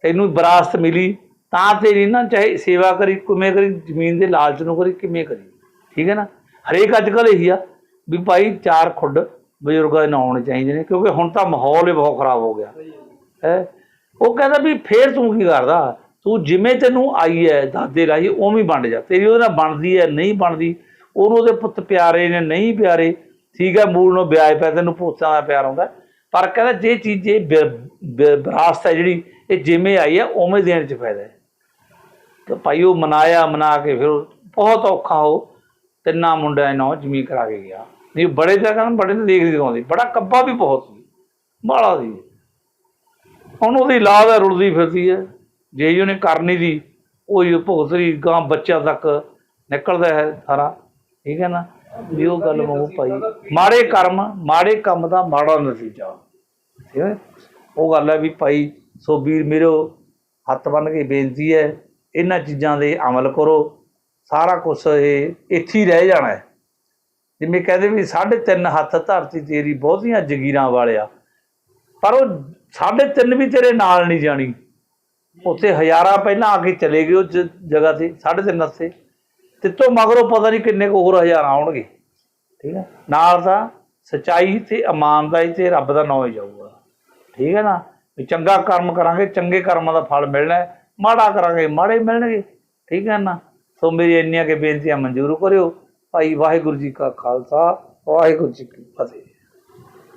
ਤੈਨੂੰ ਵਿਰਾਸਤ ਮਿਲੀ, ਤਾਂ ਤੇਰੀ ਨਾ ਚਾਹੇ ਸੇਵਾ ਕਰੀ, ਕਿਵੇਂ ਕਰੀ, ਜ਼ਮੀਨ ਦੇ ਲਾਲਚ ਨੂੰ ਕਰੀ, ਕਿਵੇਂ ਕਰੀ। ਠੀਕ ਹੈ ਨਾ? ਹਰੇਕ ਅੱਜ ਕੱਲ੍ਹ ਇਹੀ ਆ ਵੀ ਭਾਈ ਚਾਰ ਖੁੱਡ ਬਜ਼ੁਰਗਾਂ ਦੇ ਨਾਂ ਹੋਣੇ ਚਾਹੀਦੇ ਨੇ, ਕਿਉਂਕਿ ਹੁਣ ਤਾਂ ਮਾਹੌਲ ਹੀ ਬਹੁਤ ਖਰਾਬ ਹੋ ਗਿਆ। ਹੈ? ਉਹ ਕਹਿੰਦਾ ਵੀ ਫੇਰ ਤੂੰ ਕੀ ਕਰਦਾ? ਤੂੰ ਜਿਵੇਂ ਤੈਨੂੰ ਆਈ ਹੈ, ਦਾਦੇ ਰਾਜੀ ਉਵੇਂ ਹੀ ਵੰਡ ਜਾ। ਤੇਰੀ ਉਹਦੇ ਨਾਲ ਬਣਦੀ ਹੈ, ਨਹੀਂ ਬਣਦੀ, ਉਹਨੂੰ ਉਹਦੇ ਪੁੱਤ ਪਿਆਰੇ ਨੇ, ਨਹੀਂ ਪਿਆਰੇ, ਠੀਕ ਹੈ, ਮੂਲ ਨੂੰ ਵਿਆਜ ਪੈ ਤੈਨੂੰ ਪੁੱਤਾਂ ਦਾ ਪਿਆਰ ਆਉਂਦਾ ਪਰ ਕਹਿੰਦਾ ਜੇ ਚੀਜ਼ ਇਹ ਵਿ- ਵਿਰਾਸਤ ਹੈ ਜਿਹੜੀ, ਇਹ ਜਿਵੇਂ ਆਈ ਹੈ, ਉਵੇਂ ਦੇਣ ਚ ਫਾਇਦਾ ਹੈ। ਤੇ ਭਾਈ ਉਹ ਮਨਾਇਆ, ਮਨਾ ਕੇ ਫਿਰ ਬਹੁਤ ਔਖਾ ਹੋ ਤਿੰਨਾਂ ਮੁੰਡਿਆਂ ਨੂੰ ਜ਼ਮੀਨ ਕਰਾ ਕੇ ਗਿਆ। ਨਹੀਂ, ਬੜੇ ਤਾਂ ਕਹਿੰਦਾ, ਬੜੇ ਤਾਂ ਦੇਖਦੀ ਦਿਖਾਉਂਦੀ ਬੜਾ ਕੱਬਾ ਵੀ ਬਹੁਤ ਸੀ ਬਾਲਾ ਸੀ। ਹੁਣ ਉਹਦੀ ਲਾਦ ਹੈ ਰੁਲਦੀ ਫਿਰਦੀ ਹੈ। ਜੇ ਉਹਨੇ ਕਰਨੀ ਦੀ ਉਹ ਭੁਗਤ ਭੁਗਤਰੀ ਗਾਂ ਬੱਚਿਆਂ ਤੱਕ ਨਿਕਲਦਾ ਹੈ ਸਾਰਾ। ਠੀਕ ਹੈ ਨਾ? ਵੀ ਉਹ ਗੱਲ ਮੰਗੋ ਭਾਈ। ਮਾੜੇ ਕਰਮ, ਮਾੜੇ ਕੰਮ ਦਾ ਮਾੜਾ ਨਤੀਜਾ। ਠੀਕ ਹੈ? ਉਹ ਗੱਲ ਹੈ ਵੀ ਭਾਈ, ਸੋ ਵੀਰ ਮੇਰੋ, ਹੱਥ ਬੰਨ ਕੇ ਬੇਨਤੀ ਹੈ, ਇਹਨਾਂ ਚੀਜ਼ਾਂ ਦੇ ਅਮਲ ਕਰੋ। ਸਾਰਾ ਕੁਝ ਇਹ ਇੱਥੇ ਹੀ ਰਹਿ ਜਾਣਾ ਹੈ। ਜਿਵੇਂ ਕਹਿੰਦੇ ਵੀ ਸਾਢੇ ਤਿੰਨ ਹੱਥ ਧਰਤੀ ਤੇਰੀ, ਬਹੁਤੀਆਂ ਜਗੀਰਾਂ ਵਾਲਿਆ। ਪਰ ਉਹ ਸਾਢੇ ਤਿੰਨ ਵੀ ਤੇਰੇ ਨਾਲ ਨਹੀਂ ਜਾਣੀ। ਉੱਥੇ ਹਜ਼ਾਰਾਂ ਪਹਿਲਾਂ ਆ ਕੇ ਚਲੇ ਗਏ ਉਹ ਜ- ਜਗ੍ਹਾ ਤੇ, ਸਾਢੇ ਤਿੰਨ ਹੱਥੇ ਤੇ ਤੋਂ ਮਗਰੋਂ ਪਤਾ ਨਹੀਂ ਕਿੰਨੇ ਕੁ ਹੋਰ ਹਜ਼ਾਰ ਆਉਣਗੇ। ਠੀਕ ਹੈ ਨਾਲ ਤਾਂ ਸਚਾਈ ਤੇ ਇਮਾਨਦਾਰੀ ਤੇ ਰੱਬ ਦਾ ਨਾਮ ਹੀ ਜਾਊਗਾ। ਠੀਕ ਹੈ ਨਾ? ਵੀ ਚੰਗਾ ਕਰਮ ਕਰਾਂਗੇ, ਚੰਗੇ ਕਰਮਾਂ ਦਾ ਫਲ ਮਿਲਣਾ ਹੈ, ਮਾੜਾ ਕਰਾਂਗੇ, ਮਾੜੇ ਮਿਲਣਗੇ। ਠੀਕ ਹੈ ਨਾ? ਸੋ ਮੇਰੀ ਇੰਨੀਆਂ ਕੇ ਬੇਨਤੀਆਂ ਮਨਜ਼ੂਰ ਕਰਿਓ। ਭਾਈ ਵਾਹਿਗੁਰੂ ਜੀ ਕਾ ਖਾਲਸਾ, ਵਾਹਿਗੁਰੂ ਜੀ ਕੀ ਫਤਿਹ।